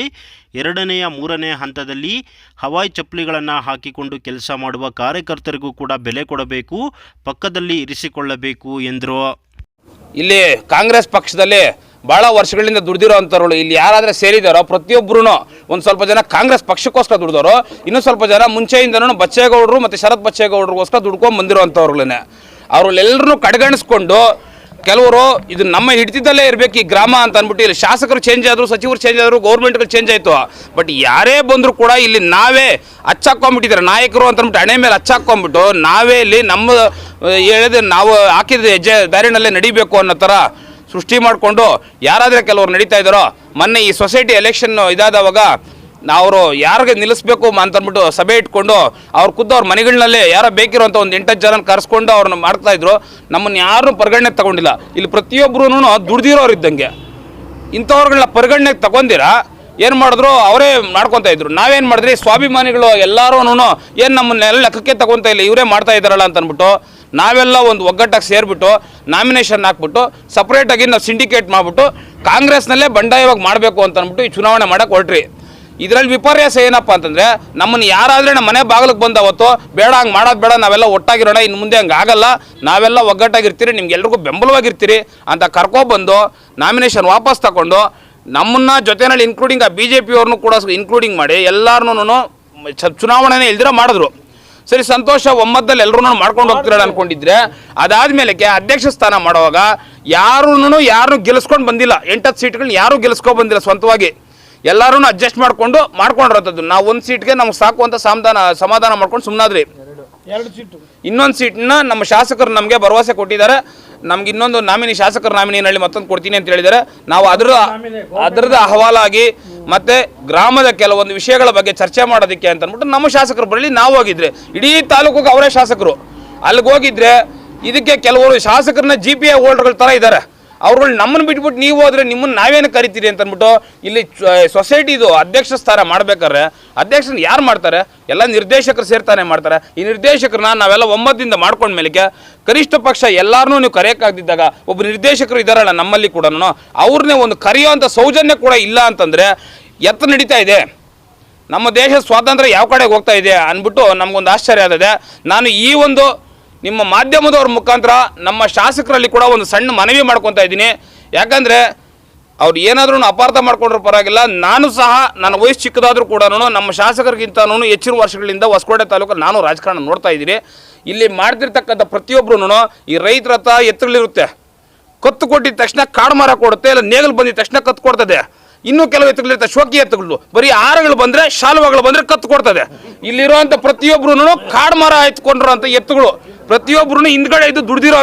ಎರಡನೆಯ, ಮೂರನೇ ಹಂತದಲ್ಲಿ ಹವಾಯಿ ಚಪ್ಪಲಿಗಳನ್ನು ಹಾಕಿಕೊಂಡು ಕೆಲಸ ಮಾಡುವ ಕಾರ್ಯಕರ್ತರಿಗೂ ಕೂಡ ಬೆಲೆ ಕೊಡಬೇಕು, ಪಕ್ಕದಲ್ಲಿ ಇರಿಸಿಕೊಳ್ಳಬೇಕು ಎಂದರು. ಇಲ್ಲಿ ಕಾಂಗ್ರೆಸ್ ಪಕ್ಷದಲ್ಲಿ ಭಾಳ ವರ್ಷಗಳಿಂದ ದುಡ್ದಿರೋ ಅಂಥವ್ರು ಇಲ್ಲಿ ಯಾರಾದ್ರೆ ಸೇರಿದಾರೋ ಪ್ರತಿಯೊಬ್ಬರು ಒಂದು ಸ್ವಲ್ಪ ಜನ ಕಾಂಗ್ರೆಸ್ ಪಕ್ಷಕ್ಕೋಸ್ಕರ ದುಡ್ದವರು ಇನ್ನೂ ಸ್ವಲ್ಪ ಜನ ಮುಂಚೆಯಿಂದನೂ ಬಚ್ಚೇಗೌಡರು ಮತ್ತು ಶರತ್ ಬಚ್ಚೇಗೌಡರಿಗೋಸ್ಕರ ದುಡ್ಕೊಂಡು ಬಂದಿರೋ ಅಂಥವ್ರುಗಳೇ ಅವ್ರಲ್ಲೆಲ್ಲರೂ ಕಡೆಗಣಿಸ್ಕೊಂಡು ಕೆಲವರು ಇದು ನಮ್ಮ ಹಿಡಿತದಲ್ಲೇ ಇರಬೇಕು ಈ ಗ್ರಾಮ ಅಂತ ಅಂದ್ಬಿಟ್ಟು ಇಲ್ಲಿ ಶಾಸಕರು ಚೇಂಜ್ ಆದರು, ಸಚಿವರು ಚೇಂಜ್ ಆದರು ಗೌರ್ಮೆಂಟ್ಗಳು ಚೇಂಜ್ ಆಯಿತು. ಬಟ್ ಯಾರೇ ಬಂದರೂ ಕೂಡ ಇಲ್ಲಿ ನಾವೇ ಹಚ್ಚಾಕೊಂಡ್ಬಿಟ್ಟಿದ್ದಾರೆ ನಾಯಕರು ಅಂತ ಅಂದ್ಬಿಟ್ಟು ಹಣೆ ಮೇಲೆ ಹಚ್ಚಾಕೊಂಡ್ಬಿಟ್ಟು ನಾವೇ ಇಲ್ಲಿ ನಮ್ಮ ಹೇಳಿದ ನಾವು ಹಾಕಿದ ಹೆಜ್ಜೆ ದಾರಿನಲ್ಲೇ ನಡಿಬೇಕು ಅನ್ನೋ ಥರ ಸೃಷ್ಟಿ ಮಾಡಿಕೊಂಡು ಯಾರಾದರೆ ಕೆಲವರು ನಡೀತಾ ಇದ್ದಾರೋ, ಮೊನ್ನೆ ಈ ಸೊಸೈಟಿ ಎಲೆಕ್ಷನ್ ಇದಾದವಾಗ ಅವರು ಯಾರಿಗೆ ನಿಲ್ಲಿಸ್ಬೇಕು ಅಂತ ಅಂದ್ಬಿಟ್ಟು ಸಭೆ ಇಟ್ಕೊಂಡು ಅವ್ರು ಖುದ್ದು ಅವ್ರ ಮನೆಗಳಲ್ಲೇ ಯಾರೋ ಬೇಕಿರೋಂಥ ಒಂದು ಎಂಟತ್ತು ಜನ ಕರೆಸ್ಕೊಂಡು ಅವ್ರನ್ನ ಮಾಡ್ತಾ ಇದ್ರು. ನಮ್ಮನ್ನು ಯಾರನ್ನೂ ಪರಿಗಣನೆಗೆ ತಗೊಂಡಿಲ್ಲ. ಇಲ್ಲಿ ಪ್ರತಿಯೊಬ್ಬರೂ ದುಡ್ದಿರೋರು ಇದ್ದಂಗೆ. ಇಂಥವ್ರುಗಳನ್ನ ಪರಿಗಣನೆಗೆ ತಗೊಂಡಿರ? ಏನು ಮಾಡಿದ್ರು? ಅವರೇ ಮಾಡ್ಕೊತಾ ಇದ್ರು. ನಾವೇನು ಮಾಡಿದ್ರಿ? ಸ್ವಾಭಿಮಾನಿಗಳು ಎಲ್ಲರೂ ಏನು ನಮ್ಮನ್ನೆಲ್ಲ ಲೆಕ್ಕಕ್ಕೆ ತಗೊತಾ ಇಲ್ಲ, ಇವರೇ ಮಾಡ್ತಾ ಇದ್ದಾರಲ್ಲ ಅಂತ ಅಂದ್ಬಿಟ್ಟು ನಾವೆಲ್ಲ ಒಂದು ಒಗ್ಗಟ್ಟಾಗಿ ಸೇರಿಬಿಟ್ಟು ನಾಮಿನೇಷನ್ ಹಾಕ್ಬಿಟ್ಟು ಸಪ್ರೇಟಾಗಿ ನಾವು ಸಿಂಡಿಕೇಟ್ ಮಾಡಿಬಿಟ್ಟು, ಕಾಂಗ್ರೆಸ್ನಲ್ಲೇ ಬಂಡಾಯವಾಗಿ ಮಾಡಬೇಕು ಅಂತ ಅಂದ್ಬಿಟ್ಟು ಈ ಚುನಾವಣೆ ಮಾಡಕ್ಕೆ ಹೊರಟ್ರಿ. ಇದರಲ್ಲಿ ವಿಪರ್ಯಾಸ ಏನಪ್ಪ ಅಂತಂದರೆ, ನಮ್ಮನ್ನು ಯಾರಾದರೆ ನಮ್ಮ ಮನೆ ಬಾಗಿಲಿಗೆ ಬಂದ ಅವತ್ತು ಬೇಡ, ಹಂಗೆ ಮಾಡೋದು ಬೇಡ, ನಾವೆಲ್ಲ ಒಟ್ಟಾಗಿರೋಣ, ಇನ್ನು ಮುಂದೆ ಹಂಗೆ ಆಗಲ್ಲ, ನಾವೆಲ್ಲ ಒಗ್ಗಟ್ಟಾಗಿರ್ತೀರಿ, ನಿಮ್ಗೆ ಎಲ್ರಿಗೂ ಬೆಂಬಲವಾಗಿರ್ತೀರಿ ಅಂತ ಕರ್ಕೊಬಂದು ನಾಮಿನೇಷನ್ ವಾಪಸ್ ತಗೊಂಡು, ನಮ್ಮನ್ನ ಜೊತೆನಲ್ಲಿ ಇನ್ಕ್ಲೂಡಿಂಗ್ ಆ ಬಿ ಜೆ ಪಿಯವ್ರನ್ನೂ ಕೂಡ ಇನ್ಕ್ಲೂಡಿಂಗ್ ಮಾಡಿ ಎಲ್ಲರನ್ನೂ ಚುನಾವಣೆನೇ ಇಲ್ದಿರೋ ಮಾಡಿದ್ರು. ಸರಿ ಸಂತೋಷ ಒಮ್ಮತದಲ್ಲಿ ಎಲ್ಲರೂ ಮಾಡ್ಕೊಂಡು ಹೋಗ್ತಿರೋಣ ಅನ್ಕೊಂಡಿದ್ರೆ ಅದಾದ್ಮೇಲೆ ಅಧ್ಯಕ್ಷ ಸ್ಥಾನ ಮಾಡುವಾಗ ಯಾರೂ ಯಾರು ಗೆಲ್ಸ್ಕೊಂಡು ಬಂದಿಲ್ಲ. ಎಂಟತ್ತು ಸೀಟ್ಗಳನ್ನ ಯಾರು ಗೆಲ್ಸ್ಕೊ ಬಂದಿಲ್ಲ ಸ್ವಂತವಾಗಿ. ಎಲ್ಲರೂ ಅಡ್ಜಸ್ಟ್ ಮಾಡಿಕೊಂಡು ಮಾಡ್ಕೊಂಡಿರೋದು ನಾವು ಒಂದು ಸೀಟ್ಗೆ ನಮ್ಗೆ ಸಾಕು ಅಂತ ಸಮಾಧಾನ ಸಮಾಧಾನ ಮಾಡ್ಕೊಂಡು ಸುಮ್ಮನಾದ್ರಿ ಎರಡು ಸೀಟು. ಇನ್ನೊಂದು ಸೀಟ್ನ ನಮ್ಮ ಶಾಸಕರು ನಮಗೆ ಭರವಸೆ ಕೊಟ್ಟಿದ್ದಾರೆ. ನಮ್ಗೆ ಇನ್ನೊಂದು ನಾಮಿನಿ ಶಾಸಕರ ನಾಮಿನಿನಲ್ಲಿ ಮತ್ತೊಂದು ಕೊಡ್ತೀನಿ ಅಂತ ಹೇಳಿದ್ದಾರೆ. ನಾವು ಅದರ ಅದರದ ಅಹವಾಲಾಗಿ ಮತ್ತೆ ಗ್ರಾಮದ ಕೆಲವೊಂದು ವಿಷಯಗಳ ಬಗ್ಗೆ ಚರ್ಚೆ ಮಾಡೋದಕ್ಕೆ ಅಂತ ಅಂದ್ಬಿಟ್ಟು ನಮ್ಮ ಶಾಸಕರು ಬರಲಿ, ನಾವು ಹೋಗಿದ್ರೆ. ಇಡೀ ತಾಲೂಕಿಗೆ ಅವರೇ ಶಾಸಕರು. ಅಲ್ಲಿಗೆ ಹೋಗಿದ್ರೆ ಇದಕ್ಕೆ ಕೆಲವರು ಶಾಸಕರನ್ನ ಜಿ ಪಿ ಎ ಹೋಲ್ಡರ್ಗಳ ಥರ ಇದ್ದಾರೆ. ಅವ್ರುಗಳು ನಮ್ಮನ್ನು ಬಿಟ್ಬಿಟ್ಟು ನೀವು ಹೋದ್ರೆ ನಿಮ್ಮನ್ನು ನಾವೇನು ಕರಿತೀರಿ ಅಂತ ಅಂದ್ಬಿಟ್ಟು ಇಲ್ಲಿ ಸೊಸೈಟಿದು ಅಧ್ಯಕ್ಷ ಸ್ಥಾನ ಮಾಡ್ಬೇಕಾದ್ರೆ ಅಧ್ಯಕ್ಷನ ಯಾರು ಮಾಡ್ತಾರೆ? ಎಲ್ಲ ನಿರ್ದೇಶಕರು ಸೇರ್ತಾನೆ ಮಾಡ್ತಾರೆ. ಈ ನಿರ್ದೇಶಕರನ್ನ ನಾವೆಲ್ಲ ಒಮ್ಮತದಿಂದ ಮಾಡ್ಕೊಂಡ ಮೇಲೆ ಕನಿಷ್ಠ ಪಕ್ಷ ಎಲ್ಲಾರನ್ನೂ ನೀವು ಕರೆಯೋಕ್ಕಾಗ್ದಿದ್ದಾಗ ಒಬ್ಬ ನಿರ್ದೇಶಕರು ಇದ್ದಾರಲ್ಲ ನಮ್ಮಲ್ಲಿ ಕೂಡ ಅವ್ರನ್ನೇ ಒಂದು ಕರೆಯುವಂಥ ಸೌಜನ್ಯ ಕೂಡ ಇಲ್ಲ ಅಂತಂದರೆ ಎತ್ತ ನಡೀತಾ ಇದೆ. ನಮ್ಮ ದೇಶದ ಸ್ವಾತಂತ್ರ್ಯ ಯಾವ ಕಡೆಗೆ ಹೋಗ್ತಾ ಇದೆ ಅಂದ್ಬಿಟ್ಟು ನಮಗೊಂದು ಆಶ್ಚರ್ಯ ಆಗಿದೆ ನಾನು ಈ ಒಂದು ನಿಮ್ಮ ಮಾಧ್ಯಮದವ್ರ ಮುಖಾಂತರ ನಮ್ಮ ಶಾಸಕರಲ್ಲಿ ಕೂಡ ಒಂದು ಸಣ್ಣ ಮನವಿ ಮಾಡ್ಕೊತಾ ಇದ್ದೀನಿ. ಯಾಕಂದರೆ ಅವ್ರು ಏನಾದ್ರೂ ಅಪಾರ್ಥ ಮಾಡ್ಕೊಂಡ್ರೂ ಪರವಾಗಿಲ್ಲ. ನಾನು ಸಹ, ನನ್ನ ವಯಸ್ಸು ಚಿಕ್ಕದಾದರೂ ಕೂಡ ನಮ್ಮ ಶಾಸಕರಿಗಿಂತನೂ ಹೆಚ್ಚಿನ ವರ್ಷಗಳಿಂದ ಹೊಸಕೋಟೆ ತಾಲೂಕಲ್ಲಿ ನಾನು ರಾಜಕಾರಣ ನೋಡ್ತಾ ಇದ್ದೀನಿ. ಇಲ್ಲಿ ಮಾಡ್ತಿರ್ತಕ್ಕಂಥ ಪ್ರತಿಯೊಬ್ಬರೂ ಈ ರೈತರ ಹತ್ರ ಎತ್ತುಗಳಿರುತ್ತೆ ಕತ್ತು ಕೊಟ್ಟಿದ ತಕ್ಷಣ ಕಾಡು ಮರ ಕೊಡುತ್ತೆ, ಇಲ್ಲ ನೇಗಲು ಬಂದಿದ ತಕ್ಷಣ ಕತ್ತು ಕೊಡ್ತದೆ. ಇನ್ನೂ ಕೆಲವು ಎತ್ತುಗಳಿರ್ತವೆ ಶೋಕಿ ಎತ್ತುಗಳು ಬರೀ ಆರುಗಳು ಬಂದರೆ, ಶಾಲುವಾಗಳು ಬಂದರೆ ಕತ್ತು ಕೊಡ್ತದೆ. ಇಲ್ಲಿರುವಂಥ ಪ್ರತಿಯೊಬ್ಬರೂ ಕಾಡು ಮರ ಎತ್ಕೊಂಡಿರೋಂಥ ಎತ್ತುಗಳು. ಪ್ರತಿಯೊಬ್ರು ಹಿಂದ್ಗಡೆ ಇದ್ದು ದುಡ್ದಿರೋ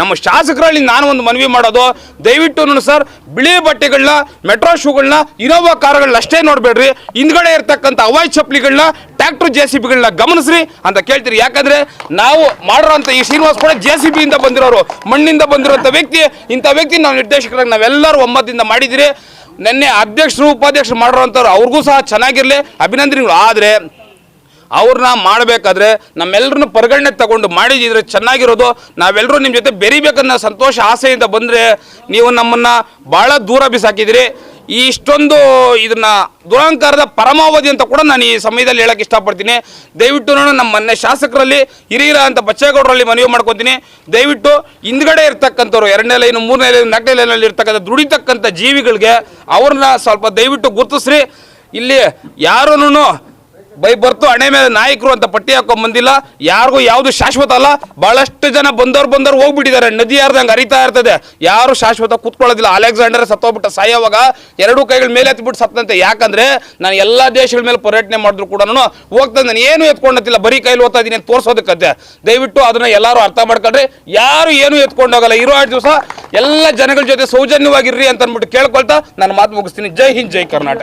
ನಮ್ಮ ಶಾಸಕರಲ್ಲಿ ನಾನು ಒಂದು ಮನವಿ ಮಾಡೋದು, ದಯವಿಟ್ಟು ಸರ್, ಬಿಳಿ ಬಟ್ಟೆಗಳನ್ನ ಮೆಟ್ರೋ ಶೂಗಳನ್ನ ಇನೋವಾ ಕಾರ್ಗಳನ್ನ ಅಷ್ಟೇ ನೋಡಬೇಡ್ರಿ. ಹಿಂದ್ಗಡೆ ಇರ್ತಕ್ಕಂಥ ಅವಾಯ್ ಚಪ್ಪಲಿಗಳನ್ನ ಟ್ರ್ಯಾಕ್ಟರ್ ಜೆ ಸಿ ಬಿಗಳನ್ನ ಗಮನಿಸ್ರಿ ಅಂತ ಕೇಳ್ತೀರಿ. ಯಾಕಂದ್ರೆ ನಾವು ಮಾಡಿರೋಂಥ ಈ ಶ್ರೀನಿವಾಸ್ ಕೂಡ ಜೆ ಸಿ ಬಿಯಿಂದ ಬಂದಿರೋರು. ಮಣ್ಣಿಂದ ಬಂದಿರೋಂಥ ವ್ಯಕ್ತಿ, ಇಂಥ ವ್ಯಕ್ತಿ ನಾವು ನಿರ್ದೇಶಕರಾಗಿ ನಾವೆಲ್ಲರೂ ಒಮ್ಮತದಿಂದ ಮಾಡಿದಿರಿ ನಿನ್ನೆ ಅಧ್ಯಕ್ಷರು, ಉಪಾಧ್ಯಕ್ಷರು ಮಾಡಿರೋಂಥವ್ರು, ಅವ್ರಿಗೂ ಸಹ ಚೆನ್ನಾಗಿರಲಿ. ಅಭಿನಂದನೆಗಳು. ಆದರೆ ಅವ್ರನ್ನ ಮಾಡಬೇಕಾದ್ರೆ ನಮ್ಮೆಲ್ಲರನ್ನು ಪರಿಗಣನೆ ತಗೊಂಡು ಮಾಡಿದ್ರೆ ಚೆನ್ನಾಗಿರೋದು. ನಾವೆಲ್ಲರೂ ನಿಮ್ಮ ಜೊತೆ ಬೆರಿಬೇಕನ್ನೋ ಸಂತೋಷ, ಆಸೆಯಿಂದ ಬಂದರೆ ನೀವು ನಮ್ಮನ್ನು ಭಾಳ ದೂರ ಬಿಸಾಕಿದಿರಿ. ಈ ಇಷ್ಟೊಂದು ಇದನ್ನ ದುರಹಂಕಾರದ ಪರಮಾವಧಿ ಅಂತ ಕೂಡ ನಾನು ಈ ಸಮಯದಲ್ಲಿ ಹೇಳಕ್ಕೆ ಇಷ್ಟಪಡ್ತೀನಿ. ದಯವಿಟ್ಟು ನಾನು ನಮ್ಮ ಮೊನ್ನೆ ಶಾಸಕರಲ್ಲಿ, ಹಿರಿಯರ ಅಂತ ಬಚ್ಚೇಗೌಡರಲ್ಲಿ ಮನವಿ ಮಾಡ್ಕೊತೀನಿ. ದಯವಿಟ್ಟು ಹಿಂದ್ಗಡೆ ಇರ್ತಕ್ಕಂಥವ್ರು, ಎರಡನೇ ಲೈನು, ಮೂರನೇ ಲೈನು, ನಾಲ್ಕನೇ ಲೈನಲ್ಲಿ ಇರ್ತಕ್ಕಂಥ ದುಡಿತಕ್ಕಂಥ ಜೀವಿಗಳಿಗೆ ಅವ್ರನ್ನ ಸ್ವಲ್ಪ ದಯವಿಟ್ಟು ಗುರುತಿಸ್ರಿ. ಇಲ್ಲಿ ಯಾರೂ ಬೈ ಬರ್ತು, ಹಣೆ ಮೇಲೆ ನಾಯಕರು ಅಂತ ಪಟ್ಟಿ ಹಾಕೊಂಡ್ ಬಂದಿಲ್ಲ. ಯಾರಿಗೂ ಯಾವುದು ಶಾಶ್ವತ ಅಲ್ಲ. ಬಹಳಷ್ಟು ಜನ ಬಂದವ್ರು ಬಂದವ್ರು ಹೋಗ್ಬಿಟ್ಟಿದ್ದಾರೆ. ನದಿ ಯಾರ್ದಂಗೆ ಹರಿತಾ ಇರ್ತದೆ. ಯಾರು ಶಾಶ್ವತ ಕೂತ್ಕೊಳ್ಳೋದಿಲ್ಲ. ಅಲೆಕ್ಸಾಂಡರ್ ಸತ್ತೋಗ್ಬಿಟ್ಟ ಸಾಯೋವಾಗ ಎರಡೂ ಕೈಗಳ ಮೇಲೆ ಎತ್ಬಿಟ್ಟು ಸತ್ತಂತೆ. ಯಾಕಂದ್ರೆ ನಾನು ಎಲ್ಲ ದೇಶಗಳ ಮೇಲೆ ಪರ್ಯಟನೆ ಮಾಡಿದ್ರು ಕೂಡ ಹೋಗ್ತಾ ನಾನು ಏನು ಎತ್ಕೊಂಡತ್ತಿಲ್ಲ. ಬರೀ ಕೈಲಿ ಓದ್ತಾ ಇದೀನಿ ತೋರ್ಸೋದಕ್ಕಂತೆ ದಯವಿಟ್ಟು ಅದನ್ನ ಎಲ್ಲರೂ ಅರ್ಥ ಮಾಡ್ಕೊಂಡ್ರೆ ಯಾರು ಏನು ಎತ್ಕೊಂಡೋಗಲ್ಲ. ಇರೋ ಆರು ದಿವಸ ಎಲ್ಲ ಜನಗಳ ಜೊತೆ ಸೌಜನ್ಯವಾಗಿರ್ರಿ ಅಂತ ಅಂದ್ಬಿಟ್ಟು ಕೇಳ್ಕೊಳ್ತಾ ನಾನು ಮಾತು ಮುಗಿಸ್ತೀನಿ. ಜೈ ಹಿಂದ್, ಜೈ ಕರ್ನಾಟಕ.